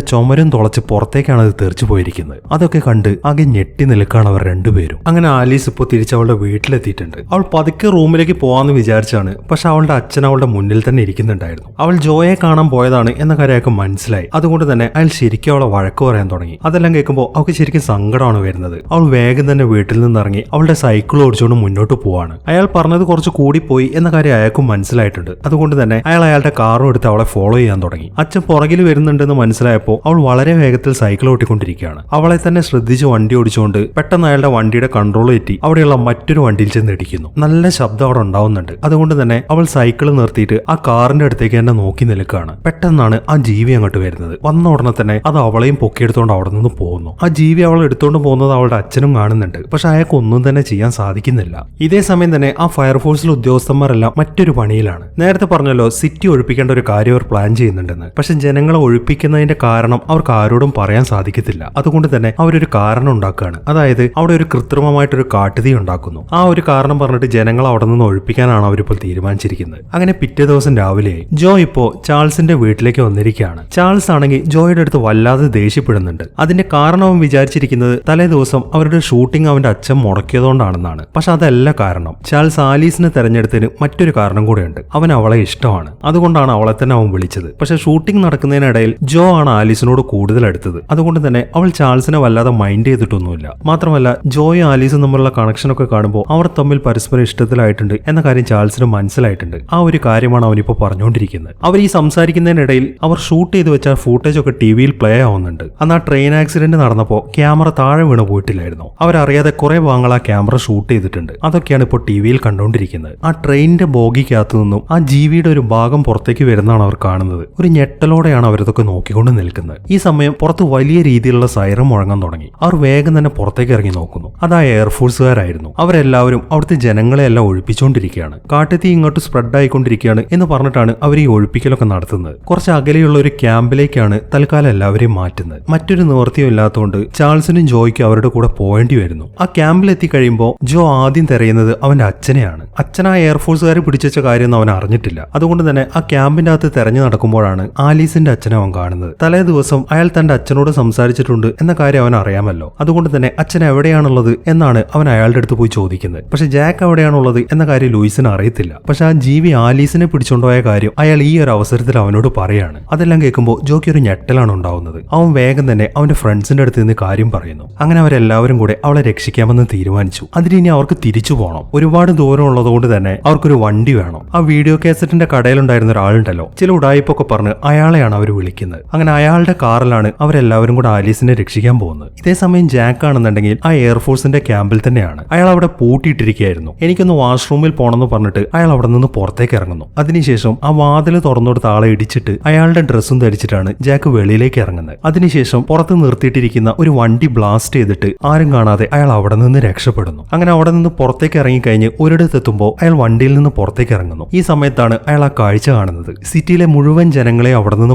ചുമരും തുളച്ച് പുറത്തേക്കാണ് അത് തെറിച്ചു പോയിരിക്കുന്നത്. അതൊക്കെ കണ്ട് ആകെ ഞെട്ടി നിൽക്കാണ് അവർ രണ്ടുപേരും. അങ്ങനെ ആലീസ് ഇപ്പോൾ തിരിച്ച് അവളുടെ വീട്ടിലെത്തിയിട്ടുണ്ട്. അവൾ പതുക്കെ റൂമിലേക്ക് പോവാന്ന് വിചാരിച്ചാണ്. പക്ഷെ അവളുടെ അച്ഛൻ അവളുടെ മുന്നിൽ തന്നെ ഇരിക്കുന്നുണ്ടായിരുന്നു. അവൾ ജോയെ കാണാൻ പോയതാണ് എന്ന കാര്യമൊക്കെ മനസ്സിലായി. അതുകൊണ്ട് തന്നെ അയാൾ ശരിക്കും അവളെ വഴക്ക് പറയാൻ തുടങ്ങി. അതെല്ലാം കേൾക്കുമ്പോൾ അവൾക്ക് ശരിക്കും സങ്കടമാണ് വരുന്നത്. അവൾ വേഗം തന്നെ വീട്ടിൽ നിന്ന് ഇറങ്ങി അവളുടെ സൈക്കിൾ ഓടിച്ചുകൊണ്ട് മുന്നോട്ട് പോവാണ്. അയാൾ പറഞ്ഞത് കുറച്ച് കൂടിപ്പോയി എന്ന കാര്യം അയാൾക്കും മനസ്സിലായിട്ടുണ്ട്. അതുകൊണ്ട് തന്നെ അയാൾ അയാളുടെ കാറും എടുത്ത് അവളെ ഫോളോ ചെയ്യാൻ തുടങ്ങി. അച്ഛൻ പുറകിൽ വരുന്നുണ്ടെന്ന് മനസ്സിലായപ്പോൾ അവൾ വളരെ വേഗത്തിൽ സൈക്കിൾ ഓട്ടിക്കൊണ്ടിരിക്കുകയാണ്. അവളെ തന്നെ ശ്രദ്ധിച്ച് വണ്ടി ഓടിച്ചുകൊണ്ട് പെട്ടെന്ന് അയാളുടെ വണ്ടിയുടെ കൺട്രോൾ തെറ്റി അവിടെയുള്ള മറ്റൊരു വണ്ടിയിൽ ചെന്ന് ഇടിക്കുന്നു. നല്ല ശബ്ദം അവിടെ ഉണ്ടാവുന്നുണ്ട്. അതുകൊണ്ട് തന്നെ അവൾ സൈക്കിൾ നിർത്തിയിട്ട് ആ കാറിന്റെ അടുത്തേക്ക് തന്നെ നോക്കി നിൽക്കുകയാണ്. പെട്ടെന്നാണ് ആ ജീവി അങ്ങോട്ട് വരുന്നത്. വന്ന ഉടനെ തന്നെ അത് അവളെയും പൊക്കിയെടുത്തോണ്ട് അവിടെ നിന്ന് പോകുന്നു. ആ ജീവി അവൾ എടുത്തോണ്ട് പോകുന്നത് അവളുടെ അച്ഛനും കാണുന്നുണ്ട്. പക്ഷെ അയാൾക്ക് ഒന്നും തന്നെ ചെയ്യാൻ സാധിക്കുന്നില്ല. ഇതേ സമയം തന്നെ ആ ഫയർഫോഴ്സിലെ ഉദ്യോഗസ്ഥന്മാരെല്ലാം മറ്റൊരു പണിയിലാണ്. നേരത്തെ പറഞ്ഞല്ലോ സിറ്റി ഒഴിപ്പിക്കേണ്ട ഒരു കാര്യം അവർ പ്ലാൻ ചെയ്യുന്നുണ്ടെന്ന്. പക്ഷെ ജനങ്ങളെ ഒഴിപ്പിക്കുന്നതിന്റെ കാരണം അവർക്ക് ആരോടും പറയാൻ സാധിക്കത്തില്ല. അതുകൊണ്ട് തന്നെ അവരൊരു കാരണം ഉണ്ടാക്കുകയാണ്. അതായത് അവിടെ ഒരു കൃത്രിമമായിട്ടൊരു കാട്ടുതീ ഉണ്ടാക്കുന്നു. ആ ഒരു കാരണം പറഞ്ഞിട്ട് ജനങ്ങൾ അവിടെ നിന്ന് ഒഴിപ്പിക്കാനാണ് അവരിപ്പോൾ തീരുമാനിച്ചിരിക്കുന്നത്. അങ്ങനെ പിറ്റേ ദിവസം രാവിലെ ജോ ഇപ്പോ ചാൾസിന്റെ വീട്ടിലേക്ക് വന്നിരിക്കുകയാണ്. ചാൾസ് ആണെങ്കിൽ ജോയുടെ അടുത്ത് വല്ലാതെ ദേഷ്യപ്പെടുന്നുണ്ട്. അതിന്റെ കാരണം അവൻ വിചാരിച്ചിരിക്കുന്നത് തലേ ദിവസം അവരുടെ ഷൂട്ടിംഗ് അവന്റെ അച്ഛൻ മുടക്കിയതുകൊണ്ടാണെന്നാണ്. പക്ഷെ അതല്ല കാരണം. ചാൾസ് ആലീസിനെ തെരഞ്ഞെടുത്തതിന് മറ്റൊരു കാരണം കൂടെയുണ്ട്. അവൻ അവളെ ഇഷ്ടമാണ്. അതുകൊണ്ടാണ് അവളെ തന്നെ അവൻ വിളിച്ചത്. പക്ഷെ ഷൂട്ടിംഗ് നടക്കുന്നതിനിടയിൽ ജോ ആണ് ആലീസിനോട് കൂടുതൽ അടുത്തത്. അതുകൊണ്ട് തന്നെ അവൾ ചാൾസിനെ വല്ലാതെ മൈൻഡ് ചെയ്തിട്ടൊന്നുമില്ല. മാത്രമല്ല ജോയും ആലീസും തമ്മിലുള്ള കണക്ഷൻ ഒക്കെ കാണുമ്പോൾ അവർ തമ്മിൽ പരസ്പരം ഇഷ്ടത്തിലായിട്ടുണ്ട് എന്ന കാര്യം ചാൾസിന് മനസ്സിലായിട്ടുണ്ട്. ആ ഒരു കാര്യമാണ് അവനിപ്പോ പറഞ്ഞുകൊണ്ടിരിക്കുന്നത്. അവർ ഈ സംസാരിക്കുന്നതിനിടയിൽ അവർ ഷൂട്ട് ചെയ്ത് വെച്ച ഫൂട്ടേജ് ഒക്കെ ടി വിയിൽ പ്ലേ ആവുന്നുണ്ട്. അന്ന് ആ ട്രെയിൻ ആക്സിഡന്റ് നടന്നപ്പോൾ ക്യാമറ താഴെ വീണ് പോയിട്ടില്ലായിരുന്നു. അവരറിയാതെ കുറെ ഭാഗങ്ങൾ ആ ക്യാമറ ഷൂട്ട് ചെയ്തിട്ടുണ്ട്. അതൊക്കെയാണ് ഇപ്പോൾ ടി വിയിൽ കണ്ടുകൊണ്ടിരിക്കുന്നത്. ആ ട്രെയിനിന്റെ ബോഗിക്കകത്തു നിന്നും ആ ജീവിയുടെ ഒരു ഭാഗം പുറത്തേക്ക് വരുന്നതാണ് അവർ കാണുന്നത്. ഒരു ഞെട്ടലോടെയാണ് അവരിതൊക്കെ നോക്കിക്കൊണ്ട് നിൽക്കുന്നത്. ഈ സമയം പുറത്ത് വലിയ രീതിയിലുള്ള സൈറം മുഴങ്ങാൻ തുടങ്ങി. അവർ വേഗം തന്നെ പുറത്തേക്ക് ഇറങ്ങി നോക്കുന്നു. അത് ആ എയർഫോഴ്സുകാരായിരുന്നു അവരെല്ലാവരും അവിടുത്തെ ജനങ്ങളെയെല്ലാം ഒഴിപ്പിച്ചുകൊണ്ടിരിക്കുകയാണ് കാട്ടുതീ ഇങ്ങോട്ട് സ്പ്രെഡ് ആയിക്കൊണ്ടിരിക്കുകയാണ് എന്ന് പറഞ്ഞിട്ടാണ് അവർ ഈ ഒഴിപ്പിക്കലൊക്കെ നടത്തുന്നത്. കുറച്ച് അകലെയുള്ള ഒരു ക്യാമ്പിലേക്കാണ് തൽക്കാലം എല്ലാവരെയും മാറ്റുന്നത്. മറ്റൊരു നിവൃത്തിയും ഇല്ലാത്തതുകൊണ്ട് ചാൾസിനും ജോയ്ക്കും അവരുടെ കൂടെ പോകേണ്ടി വരുന്നു. ആ ക്യാമ്പിൽ എത്തിക്കഴിയുമ്പോൾ ജോ ആദ്യം തിരയുന്നത് അവന്റെ അച്ഛനെയാണ്. അച്ഛൻ ആ എയർഫോഴ്സുകാരെ പിടിച്ചുവെച്ച കാര്യം അവൻ അറിഞ്ഞിട്ടില്ല. അതുകൊണ്ട് തന്നെ ആ ക്യാമ്പിന്റെ അകത്ത് തെരഞ്ഞു നടക്കുമ്പോഴാണ് ആലീസിന്റെ അച്ഛനെ അവൻ കാണുന്നത്. തലേ ദിവസം അയാൾ തന്റെ അച്ഛനോട് സംസാരിച്ചിട്ടുണ്ട് എന്ന കാര്യം അവൻ അറിയാമല്ലോ. അതുകൊണ്ട് തന്നെ അച്ഛൻ എവിടെയാണുള്ളത് എന്നാണ് അവൻ അയാളുടെ അടുത്ത് പോയി ചോദിക്കുന്നത്. പക്ഷെ ജാക്ക് എവിടെയാണുള്ളത് എന്ന കാര്യം ലൂയിസിന് അറിയത്തില്ല. പക്ഷെ ആ ജീവി ആലീസിനെ പിടിച്ചുകൊണ്ടുപോയ കാര്യം അയാൾ ഈ ഒരു അവസരത്തിൽ അവനോട് പറയാണ്. അതെല്ലാം കേൾക്കുമ്പോൾ ജോക്കി ഒരു ഞെട്ടലാണ് ഉണ്ടാവുന്നത്. അവൻ വേഗം തന്നെ അവന്റെ ഫ്രണ്ട്സിന്റെ അടുത്ത് നിന്ന് കാര്യം പറയുന്നു. അങ്ങനെ അവരെല്ലാവരും കൂടെ അവളെ രക്ഷിക്കാമെന്ന് തീരുമാനിച്ചു. അതിനി അവർക്ക് തിരിച്ചു പോകണം ഒരുപാട് ദൂരം ഉള്ളതുകൊണ്ട് തന്നെ അവർക്കൊരു വണ്ടി വേണം. ആ വീഡിയോ കാസറ്റിന്റെ കടയിലുണ്ടായിരുന്ന ഒരാളുണ്ടല്ലോ. ചില ഉടായ്പൊക്കെ പറഞ്ഞ് അയാളെയാണ് അവർ വിളിക്കുന്നത്. നിൽക്കുന്നത് അങ്ങനെ അയാളുടെ കാറിലാണ് അവരെല്ലാവരും കൂടെ ആലീസിനെ രക്ഷിക്കാൻ പോകുന്നത്. ഇതേസമയം ജാക്ക് ആണെന്നുണ്ടെങ്കിൽ ആ എയർഫോഴ്സിന്റെ ക്യാമ്പിൽ തന്നെയാണ്. അയാൾ അവിടെ പൂട്ടിയിട്ടിരിക്കുകയായിരുന്നു. എനിക്കൊന്ന് വാഷ്റൂമിൽ പോണെന്ന് പറഞ്ഞിട്ട് അയാൾ അവിടെ നിന്ന് പുറത്തേക്ക് ഇറങ്ങുന്നു. അതിനുശേഷം ആ വാതിൽ തുറന്നുകൊടുത്ത ആളെ ഇടിച്ചിട്ട് അയാളുടെ ഡ്രസ്സും ധരിച്ചിട്ടാണ് ജാക്ക് വെളിയിലേക്ക് ഇറങ്ങുന്നത്. അതിനുശേഷം പുറത്ത് നിർത്തിയിട്ടിരിക്കുന്ന ഒരു വണ്ടി ബ്ലാസ്റ്റ് ചെയ്തിട്ട് ആരും കാണാതെ അയാൾ അവിടെ നിന്ന് രക്ഷപ്പെടുന്നു. അങ്ങനെ അവിടെ നിന്ന് പുറത്തേക്ക് ഇറങ്ങിക്കഴിഞ്ഞ് ഒരിടത്തെത്തുമ്പോൾ അയാൾ വണ്ടിയിൽ നിന്ന് പുറത്തേക്ക് ഇറങ്ങുന്നു. ഈ സമയത്താണ് അയാൾ ആ കാഴ്ച കാണുന്നത്. സിറ്റിയിലെ മുഴുവൻ ജനങ്ങളെ അവിടെ നിന്ന്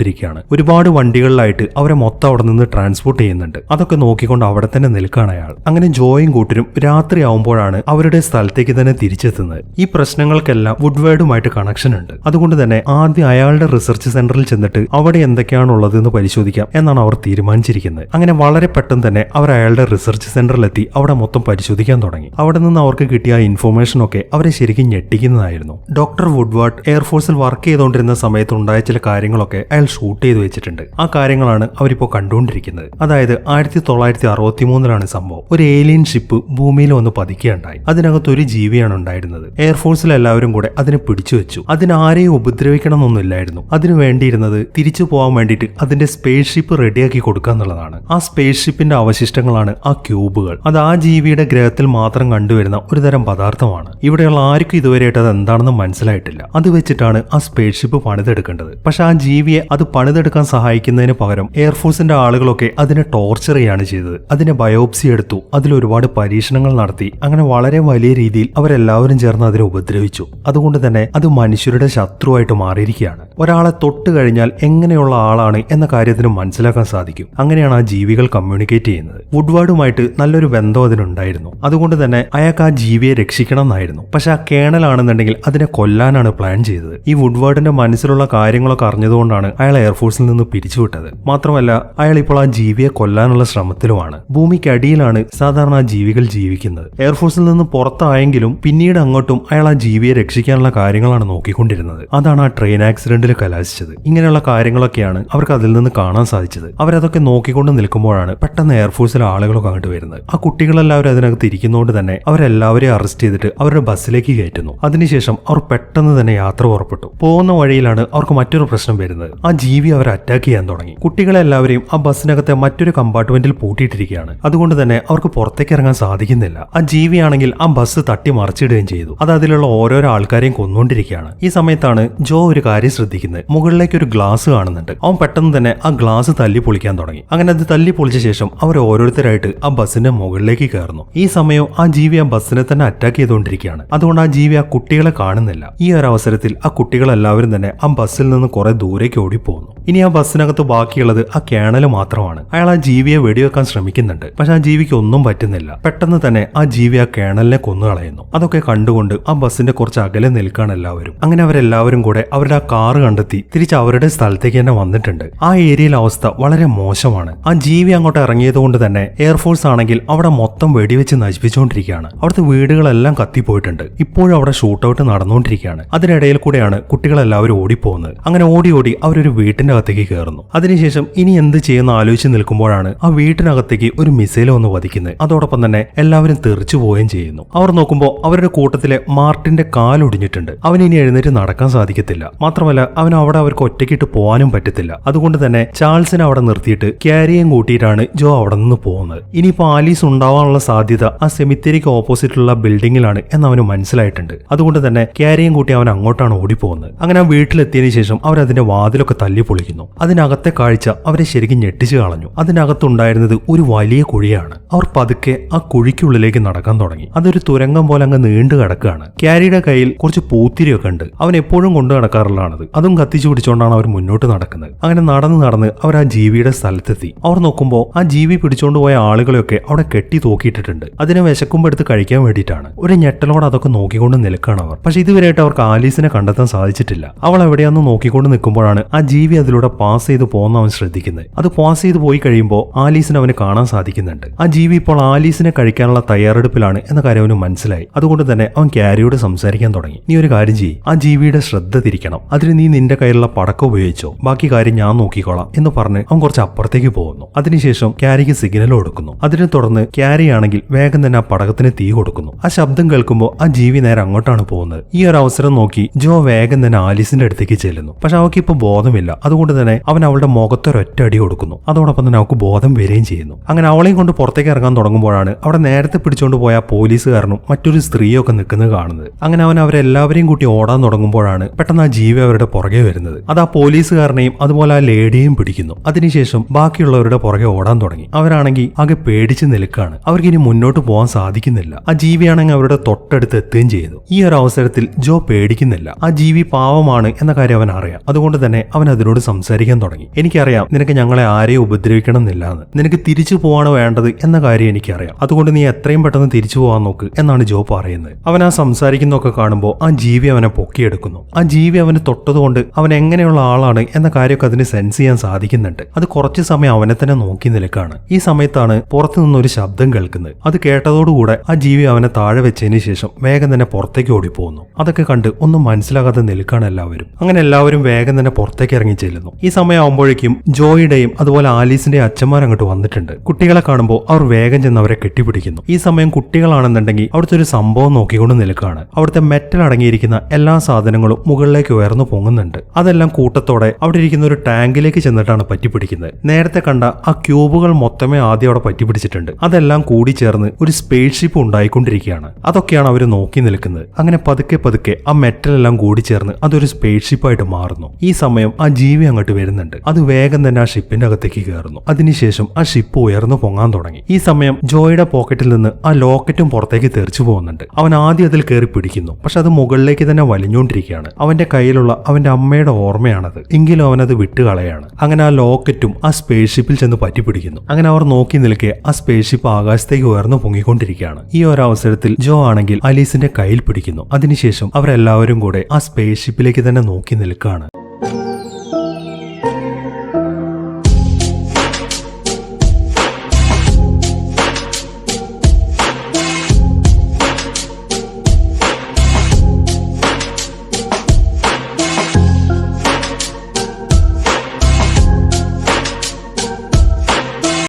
മാറ്റിക്കൊണ്ടിരിക്കുകയാണ് ഒരുപാട് വണ്ടികളിലായിട്ട് അവരെ മൊത്തം അവിടെ നിന്ന് ട്രാൻസ്പോർട്ട് ചെയ്യുന്നുണ്ട്. അതൊക്കെ നോക്കിക്കൊണ്ട് അവിടെ തന്നെ നിൽക്കുകയാണ് അയാൾ. അങ്ങനെ ജോയും കൂട്ടരും രാത്രി ആവുമ്പോഴാണ് അവരുടെ സ്ഥലത്തേക്ക് തന്നെ തിരിച്ചെത്തുന്നത്. ഈ പ്രശ്നങ്ങൾക്കെല്ലാം വുഡ്വേർഡുമായിട്ട് കണക്ഷൻ ഉണ്ട്. അതുകൊണ്ട് തന്നെ ആദ്യം അയാളുടെ റിസർച്ച് സെന്ററിൽ ചെന്നിട്ട് അവിടെ എന്തൊക്കെയാണുള്ളത് എന്ന് പരിശോധിക്കാം എന്നാണ് അവർ തീരുമാനിച്ചിരിക്കുന്നത്. അങ്ങനെ വളരെ പെട്ടെന്ന് തന്നെ അവർ അയാളുടെ റിസർച്ച് സെന്ററിലെത്തി അവിടെ മൊത്തം പരിശോധിക്കാൻ തുടങ്ങി. അവിടെ നിന്ന് അവർക്ക് കിട്ടിയ ഇൻഫർമേഷൻ ഒക്കെ അവരെ ശരിക്കും ഞെട്ടിക്കുന്നതായിരുന്നു. ഡോക്ടർ വുഡ്വാർഡ് എയർഫോഴ്സിൽ വർക്ക് ചെയ്തുകൊണ്ടിരുന്ന സമയത്ത് ഉണ്ടായ ചില കാര്യങ്ങളൊക്കെ അയാൾ ഷൂട്ട് ചെയ്ത് വെച്ചിട്ടുണ്ട്. ആ കാര്യങ്ങളാണ് അവരിപ്പോൾ കണ്ടുകൊണ്ടിരിക്കുന്നത്. അതായത് ആയിരത്തി തൊള്ളായിരത്തി അറുപത്തി മൂന്നിലാണ് സംഭവം. ഒരു ഏലിയൻ ഷിപ്പ് ഭൂമിയിൽ വന്ന് പതിക്കുകയുണ്ടായി. അതിനകത്ത് ഒരു ജീവിയാണ് ഉണ്ടായിരുന്നത്. എയർഫോഴ്സിൽ എല്ലാവരും കൂടെ അതിനെ പിടിച്ചു വെച്ചു. അതിനാരെയും ഉപദ്രവിക്കണം ഉപദ്രവിക്കണമെന്നൊന്നുമില്ലായിരുന്നു. അതിന് വേണ്ടിയിരുന്നത് തിരിച്ചു പോകാൻ വേണ്ടിയിട്ട് അതിന്റെ സ്പേസ് ഷിപ്പ് റെഡിയാക്കി കൊടുക്കുക എന്നുള്ളതാണ്. ആ സ്പേസ് ഷിപ്പിന്റെ അവശിഷ്ടങ്ങളാണ് ആ ക്യൂബുകൾ. അത് ആ ജീവിയുടെ ഗ്രഹത്തിൽ മാത്രം കണ്ടുവരുന്ന ഒരു തരം പദാർത്ഥമാണ്. ഇവിടെയുള്ള ആർക്കും ഇതുവരെയായിട്ട് അത് എന്താണെന്ന് മനസ്സിലായിട്ടില്ല. അത് വെച്ചിട്ടാണ് ആ സ്പേസ് ഷിപ്പ് പണിതെടുക്കേണ്ടത്. പക്ഷെ ആ ജീവിയെ അത് പണിതെടുക്കാൻ സഹായിക്കുന്നതിന് പകരം എയർഫോഴ്സിന്റെ ആളുകളൊക്കെ അതിനെ ടോർച്ചർ ചെയ്യാണ് ചെയ്തത്. അതിനെ ബയോപ്സി എടുത്തു. അതിൽ ഒരുപാട് പരീക്ഷണങ്ങൾ നടത്തി. അങ്ങനെ വളരെ വലിയ രീതിയിൽ അവരെല്ലാവരും ചേർന്ന് അതിനെ ഉപദ്രവിച്ചു. അതുകൊണ്ട് തന്നെ അത് മനുഷ്യരുടെ ശത്രുവായിട്ട് മാറിയിരിക്കുകയാണ്. ഒരാളെ തൊട്ട് കഴിഞ്ഞാൽ എങ്ങനെയുള്ള ആളാണ് എന്ന കാര്യത്തിന് മനസ്സിലാക്കാൻ സാധിക്കും. അങ്ങനെയാണ് ആ ജീവികൾ കമ്മ്യൂണിക്കേറ്റ് ചെയ്യുന്നത്. വുഡ്വാർഡുമായിട്ട് നല്ലൊരു ബന്ധം അതിനുണ്ടായിരുന്നു. അതുകൊണ്ട് തന്നെ അയാൾക്ക് ആ ജീവിയെ രക്ഷിക്കണം എന്നായിരുന്നു. പക്ഷെ ആ കേണലാണെന്നുണ്ടെങ്കിൽ അതിനെ കൊല്ലാനാണ് പ്ലാൻ ചെയ്തത്. ഈ വുഡ്വാർഡിന്റെ മനസ്സിലുള്ള കാര്യങ്ങളൊക്കെ അറിഞ്ഞതുകൊണ്ടാണ് അയാൾ എയർഫോഴ്സിൽ നിന്ന് പിരിച്ചുവിട്ടത്. മാത്രമല്ല അയാൾ ഇപ്പോൾ ആ ജീവിയെ കൊല്ലാനുള്ള ശ്രമത്തിലുമാണ്. ഭൂമിക്കടിയിലാണ് സാധാരണ ആ ജീവികൾ ജീവിക്കുന്നത്. എയർഫോഴ്സിൽ നിന്ന് പുറത്തായെങ്കിലും പിന്നീട് അങ്ങോട്ടും അയാൾ ആ ജീവിയെ രക്ഷിക്കാനുള്ള കാര്യങ്ങളാണ് നോക്കിക്കൊണ്ടിരുന്നത്. അതാണ് ആ ട്രെയിൻ ആക്സിഡന്റിൽ കലാശിച്ചത്. ഇങ്ങനെയുള്ള കാര്യങ്ങളൊക്കെയാണ് അവർക്ക് അതിൽ നിന്ന് കാണാൻ സാധിച്ചത്. അവരതൊക്കെ നോക്കിക്കൊണ്ട് നിൽക്കുമ്പോഴാണ് പെട്ടെന്ന് എയർഫോഴ്സിലെ ആളുകളൊക്കെ അങ്ങോട്ട് വരുന്നത്. ആ കുട്ടികളെല്ലാവരും അതിനകത്ത് ഇരിക്കുന്നതുകൊണ്ട് തന്നെ അവരെല്ലാവരെയും അറസ്റ്റ് ചെയ്തിട്ട് അവരുടെ ബസ്സിലേക്ക് കയറ്റുന്നു. അതിനുശേഷം അവർ പെട്ടെന്ന് തന്നെ യാത്ര പുറപ്പെട്ടു. പോകുന്ന വഴിയിലാണ് അവർക്ക് മറ്റൊരു പ്രശ്നം വരുന്നത്. ആ ജീവി അവരെ അറ്റാക്ക് ചെയ്യാൻ തുടങ്ങി. കുട്ടികളെല്ലാവരെയും ആ ബസ്സിനകത്തെ മറ്റൊരു കമ്പാർട്ട്മെന്റിൽ പൂട്ടിയിട്ടിരിക്കുകയാണ്. അതുകൊണ്ട് തന്നെ അവർക്ക് പുറത്തേക്ക് ഇറങ്ങാൻ സാധിക്കുന്നില്ല. ആ ജീവിയാണെങ്കിൽ ആ ബസ് തട്ടി മറിച്ചിടുകയും ചെയ്തു. അത് അതിലുള്ള ഓരോരോ ആൾക്കാരെയും കൊന്നുകൊണ്ടിരിക്കുകയാണ് ഈ സമയത്താണ് ജോ ഒരു കാര്യം ശ്രദ്ധിക്കുന്നത്. മുകളിലേക്ക് ഒരു ഗ്ലാസ് കാണുന്നുണ്ട്. അവൻ പെട്ടെന്ന് തന്നെ ആ ഗ്ലാസ് തല്ലി പൊളിക്കാൻ തുടങ്ങി. അങ്ങനെ അത് തല്ലി പൊളിച്ച ശേഷം അവർ ഓരോരുത്തരായിട്ട് ആ ബസ്സിന്റെ മുകളിലേക്ക് കയറുന്നു. ഈ സമയം ആ ജീവി ആ ബസ്സിനെ തന്നെ അറ്റാക്ക് ചെയ്തുകൊണ്ടിരിക്കുകയാണ്. അതുകൊണ്ട് ആ ജീവി ആ കുട്ടികളെ കാണുന്നില്ല. ഈ ഒരു അവസരത്തിൽ ആ കുട്ടികളെല്ലാവരും തന്നെ ആ ബസ്സിൽ നിന്ന് കുറെ ദൂരേക്ക് ഓടിപ്പോകുന്നു ഇനി ആ ബസ്സിനകത്ത് ബാക്കിയുള്ളത് ആ കേണൽ മാത്രമാണ്. അയാൾ ആ ജീവിയെ വെടിവെക്കാൻ ശ്രമിക്കുന്നുണ്ട്. പക്ഷെ ആ ജീവിക്ക് ഒന്നും പറ്റുന്നില്ല. പെട്ടെന്ന് തന്നെ ആ ജീവി ആ കേണലിനെ കൊന്നുകളയുന്നു. അതൊക്കെ കണ്ടുകൊണ്ട് ആ ബസ്സിന്റെ കുറച്ച് അകലെ നിൽക്കാണ് എല്ലാവരും. അങ്ങനെ അവരെല്ലാവരും കൂടെ അവരുടെ ആ കാറ് കണ്ടെത്തി തിരിച്ച് അവരുടെ സ്ഥലത്തേക്ക് തന്നെ വന്നിട്ടുണ്ട്. ആ ഏരിയയിലെ അവസ്ഥ വളരെ മോശമാണ്. ആ ജീവി അങ്ങോട്ട് ഇറങ്ങിയത് കൊണ്ട് തന്നെ എയർഫോഴ്സ് ആണെങ്കിൽ അവിടെ മൊത്തം വെടിവെച്ച് നശിപ്പിച്ചുകൊണ്ടിരിക്കുകയാണ്. അവിടുത്തെ വീടുകളെല്ലാം കത്തിപ്പോയിട്ടുണ്ട്. ഇപ്പോഴും അവിടെ ഷൂട്ടൌട്ട് നടന്നുകൊണ്ടിരിക്കുകയാണ്. അതിനിടയിൽ കൂടെയാണ് കുട്ടികളെല്ലാവരും ഓടിപ്പോകുന്നത്. അങ്ങനെ ഓടി ഓടി അവരൊരു വീട്ടിന്റെ അകത്തേക്ക് കയറുന്നു. അതിനുശേഷം ഇനി എന്ത് ചെയ്യുന്ന ആലോചിച്ച് നിൽക്കുമ്പോഴാണ് ആ വീട്ടിനകത്തേക്ക് ഒരു മിസൈൽ വന്ന് വധിക്കുന്നത് അതോടൊപ്പം തന്നെ എല്ലാവരും തെറിച്ചു പോവുകയും ചെയ്യുന്നു. അവർ നോക്കുമ്പോൾ അവരുടെ കൂട്ടത്തിലെ മാർട്ടിന്റെ കാലൊടിഞ്ഞിട്ടുണ്ട് അവൻ ഇനി എഴുന്നേറ്റ് നടക്കാൻ സാധിക്കത്തില്ല. മാത്രമല്ല അവൻ അവിടെ അവർക്ക് ഒറ്റയ്ക്കിട്ട് പോകാനും പറ്റത്തില്ല. അതുകൊണ്ട് തന്നെ ചാൾസിനെ അവിടെ നിർത്തിയിട്ട് ക്യാരിയും കൂട്ടിയിട്ടാണ് ജോ അവിടെ നിന്ന് പോകുന്നത്. ഇനിയിപ്പോ ആലീസ് ഉണ്ടാവാനുള്ള സാധ്യത ആ സെമിത്തേരിക്ക് ഓപ്പോസിറ്റുള്ള ബിൽഡിങ്ങിലാണ് എന്ന് അവന് മനസ്സിലായിട്ടുണ്ട്. അതുകൊണ്ട് തന്നെ ക്യാരിയും കൂട്ടി അവൻ അങ്ങോട്ടാണ് ഓടിപ്പോകുന്നത്. അങ്ങനെ ആ വീട്ടിലെത്തിയതിനു ശേഷം അവർ അതിന്റെ വാതിലൊക്കെ തല്ലി പൊളിക്കുന്നു. അതിനകത്തെ കാഴ്ച അവരെ ശരിക്കും ഞെട്ടിച്ചു കളഞ്ഞു. അതിനകത്തുണ്ടായിരുന്നത് ഒരു വലിയ കുഴിയാണ്. അവർ പതുക്കെ ആ കുഴിക്കുള്ളിലേക്ക് നടക്കാൻ തുടങ്ങി. അതൊരു തുരങ്കം പോലെ അങ്ങ് നീണ്ടു കിടക്കുകയാണ്. ക്യാരിയുടെ കയ്യിൽ കുറച്ച് പൂത്തിരിയൊക്കെ ഉണ്ട്. അവൻ എപ്പോഴും കൊണ്ടു നടക്കാറുള്ളതാണത്. അതും കത്തിച്ചു പിടിച്ചുകൊണ്ടാണ് അവർ മുന്നോട്ട് നടക്കുന്നത്. അങ്ങനെ നടന്ന് നടന്ന് അവർ ആ ജീവിയുടെ സ്ഥലത്തെത്തി. അവർ നോക്കുമ്പോൾ ആ ജീവി പിടിച്ചുകൊണ്ട് പോയ ആളുകളെയൊക്കെ അവിടെ കെട്ടി തൂക്കിയിട്ടിട്ടുണ്ട്. അതിനെ വിശക്കുമ്പോൾ എടുത്ത് കഴിക്കാൻ വേണ്ടിയിട്ടാണ്. ഒരു ഞെട്ടലോടെ അതൊക്കെ നോക്കിക്കൊണ്ട് നിൽക്കുകയാണ് അവർ. പക്ഷെ ഇതുവരെയായിട്ട് അവർക്ക് ആലീസിനെ കണ്ടെത്താൻ സാധിച്ചിട്ടില്ല. അവൾ എവിടെയാന്ന് നോക്കിക്കൊണ്ട് നിൽക്കുമ്പോഴാണ് ആ ജീവി അതിലൂടെ പാസ് ചെയ്ത് പോകുന്ന അവൻ ശ്രദ്ധിക്കുന്നത്. അത് പാസ് ചെയ്ത് പോയി കഴിയുമ്പോൾ ആലീസിനെ അവന് കാണാൻ സാധിക്കുന്നുണ്ട്. ആ ജീവി ഇപ്പോൾ ആലീസിനെ കഴിക്കാനുള്ള തയ്യാറെടുപ്പിലാണ് എന്ന കാര്യം അവന് മനസ്സിലായി. അതുകൊണ്ട് തന്നെ അവൻ ക്യാരിയോട് സംസാരിക്കാൻ തുടങ്ങി. നീ ഒരു കാര്യം ചെയ്യ്. ആ ജീവിയുടെ ശ്രദ്ധ തിരിക്കണം. അതിന് നീ നിന്റെ കയ്യിലുള്ള പടക്കം ഉപയോഗിച്ചോ. ബാക്കി കാര്യം ഞാൻ നോക്കിക്കോളാം എന്ന് പറഞ്ഞ് അവൻ കുറച്ച് അപ്പുറത്തേക്ക് പോകുന്നു. അതിനുശേഷം ക്യാരിക്ക് സിഗ്നൽ കൊടുക്കുന്നു. അതിനെ തുടർന്ന് ക്യാരി ആണെങ്കിൽ വേഗം തന്നെ ആ പടകത്തിന് തീ കൊടുക്കുന്നു. ആ ശബ്ദം കേൾക്കുമ്പോൾ ആ ജീവി നേരെ അങ്ങോട്ടാണ് പോകുന്നത്. ഈ ഒരു അവസരം നോക്കി ജോ വേഗം തന്നെ ആലീസിന്റെ അടുത്തേക്ക് ചെല്ലുന്നു. പക്ഷെ അവൾക്ക് ഇപ്പൊ ബോധമില്ല. ബോധമില്ല അതുകൊണ്ട് തന്നെ അവൻ അവളുടെ മുഖത്തൊരൊറ്റ അടി കൊടുക്കുന്നു. അതോടൊപ്പം തന്നെ അവൾക്ക് ബോധം വരികയും ചെയ്യുന്നു. അങ്ങനെ അവളെയും കൊണ്ട് പുറത്തേക്ക് ഇറങ്ങാൻ തുടങ്ങുമ്പോഴാണ് അവിടെ നേരത്തെ പിടിച്ചുകൊണ്ട് പോയ പോലീസുകാരനും മറ്റൊരു സ്ത്രീയൊക്കെ നിൽക്കുന്നത് കാണുന്നത്. അങ്ങനെ അവൻ അവരെല്ലാവരെയും കൂട്ടി ഓടാൻ തുടങ്ങുമ്പോഴാണ് പെട്ടെന്ന് ആ ജീവി അവരുടെ പുറകെ വരുന്നത്. അത് ആ പോലീസുകാരനെയും അതുപോലെ ആ ലേഡിയെയും പിടിക്കുന്നു. അതിനുശേഷം ബാക്കിയുള്ളവരുടെ പുറകെ ഓടാൻ തുടങ്ങി. അവരാണെങ്കിൽ ആകെ പേടിച്ച് നിൽക്കുകയാണ്. അവർക്ക് ഇനി മുന്നോട്ട് പോകാൻ സാധിക്കുന്നില്ല. ആ ജീവിയാണെങ്കിൽ അവരുടെ തൊട്ടടുത്ത് എത്തുകയും ചെയ്തു ഈ ഒരു അവസരത്തിൽ ജോ പേടിക്കുന്നില്ല. ആ ജീവി പാവമാണ് എന്ന കാര്യം അവൻ അറിയാം. അതുകൊണ്ട് തന്നെ അവൻ അതിനോട് സംസാരിക്കാൻ തുടങ്ങി. എനിക്കറിയാം നിനക്ക് ഞങ്ങളെ ആരെയും ഉപദ്രവിക്കണം എന്നില്ല എന്ന് നിനക്ക് തിരിച്ചു പോവാണ് വേണ്ടത് എന്ന കാര്യം എനിക്കറിയാം. അതുകൊണ്ട് നീ എത്രയും പെട്ടെന്ന് തിരിച്ചു പോകാൻ നോക്ക് എന്നാണ് ജോ പറയുന്നത്. അവൻ ആ സംസാരിക്കുന്നൊക്കെ കാണുമ്പോൾ ആ ജീവി അവനെ പൊക്കിയെടുക്കുന്നു. ആ ജീവി അവന് തൊട്ടതുകൊണ്ട് അവൻ എങ്ങനെയുള്ള ആളാണ് എന്ന കാര്യമൊക്കെ അതിന് സെൻസ് ചെയ്യാൻ സാധിക്കുന്നുണ്ട്. അത് കുറച്ച് സമയം അവനെ തന്നെ നോക്കി നിൽക്കാണ്. ഈ സമയത്താണ് പുറത്തു നിന്നൊരു ശബ്ദം കേൾക്കുന്നത്. അത് കേട്ടതോടുകൂടെ ആ ജീവി അവനെ താഴെ വെച്ചതിന് ശേഷം വേഗം തന്നെ പുറത്തേക്ക് ഓടിപ്പോകുന്നു. അതൊക്കെ കണ്ട് ഒന്നും മനസ്സിലാകാതെ നിൽക്കാണ് എല്ലാവരും. അങ്ങനെ എല്ലാവരും വേഗം തന്നെ പുറത്തേക്ക് ഇറങ്ങി ചെല്ലുന്നു. ഈ സമയമാകുമ്പോഴേക്കും ജോയിയുടെയും അതുപോലെ ആലീസിന്റെയും അച്ഛന്മാർ അങ്ങോട്ട് വന്നിട്ടുണ്ട്. കുട്ടികളെ കാണുമ്പോൾ അവർ വേഗം ചെന്ന് അവരെ കെട്ടിപ്പിടിക്കുന്നു. ഈ സമയം കുട്ടികളാണെന്നുണ്ടെങ്കിൽ അവിടുത്തെ ഒരു സംഭവം നോക്കിക്കൊണ്ട് നിൽക്കുകയാണ്. അവിടുത്തെ മെറ്റൽ അടങ്ങിയിരിക്കുന്ന എല്ലാ സാധനങ്ങളും മുകളിലേക്ക് ഉയർന്നു പൊങ്ങുന്നുണ്ട്. അതെല്ലാം കൂട്ടത്തോടെ അവിടെ ഇരിക്കുന്ന ഒരു ടാങ്കിലേക്ക് ചെന്നിട്ടാണ് പറ്റിപ്പിടിക്കുന്നത്. നേരത്തെ കണ്ട ആ ക്യൂബുകൾ മൊത്തമേ ആദ്യം അവിടെ പറ്റിപ്പിടിച്ചിട്ടുണ്ട്. അതെല്ലാം കൂടി ചേർന്ന് ഒരു സ്പേസ് ഷിപ്പ് ഉണ്ടായിക്കൊണ്ടിരിക്കുകയാണ്. അതൊക്കെയാണ് അവർ നോക്കി നിൽക്കുന്നത്. അങ്ങനെ പതുക്കെ പതുക്കെ ആ മെറ്റൽ എല്ലാം കൂടി ചേർന്ന് അതൊരു സ്പേസ് ഷിപ്പായിട്ട് മാറുന്നു. ഈ സമയം ആ ജീവി അങ്ങോട്ട് വരുന്നുണ്ട്. അത് വേഗം തന്നെ ആ ഷിപ്പിന്റെ അകത്തേക്ക് കയറുന്നു. അതിനുശേഷം ആ ഷിപ്പ് ഉയർന്നു പൊങ്ങാൻ തുടങ്ങി. ഈ സമയം ജോയുടെ പോക്കറ്റിൽ നിന്ന് ആ ലോക്കറ്റും പുറത്തേക്ക് തെറിച്ചു പോകുന്നുണ്ട്. അവൻ ആദ്യം അതിൽ കയറി പിടിക്കുന്നു. പക്ഷെ അത് മുകളിലേക്ക് തന്നെ വലിഞ്ഞുകൊണ്ടിരിക്കുകയാണ്. അവന്റെ കയ്യിലുള്ള അവന്റെ അമ്മയുടെ ഓർമ്മയാണത്. എങ്കിലും അവനത് വിട്ടുകളയാണ്. അങ്ങനെ ആ ലോക്കറ്റും ആ സ്പേസ് ഷിപ്പിൽ ചെന്ന് പറ്റിപ്പിടിക്കുന്നു. അങ്ങനെ അവർ നോക്കി നിൽക്കെ ആ സ്പേസ് ഷിപ്പ് ആകാശത്തേക്ക് ഉയർന്നു പൊങ്ങിക്കൊണ്ടിരിക്കുകയാണ്. ഈ ഒരു അവസരത്തിൽ ജോ ആണെങ്കിൽ അലീസിന്റെ കയ്യിൽ പിടിക്കുന്നു. അതിനുശേഷം അവരെല്ലാവരും കൂടെ ആ സ്പേസ് ഷിപ്പിലേക്ക് തന്നെ നോക്കി നിൽക്കുകയാണ്.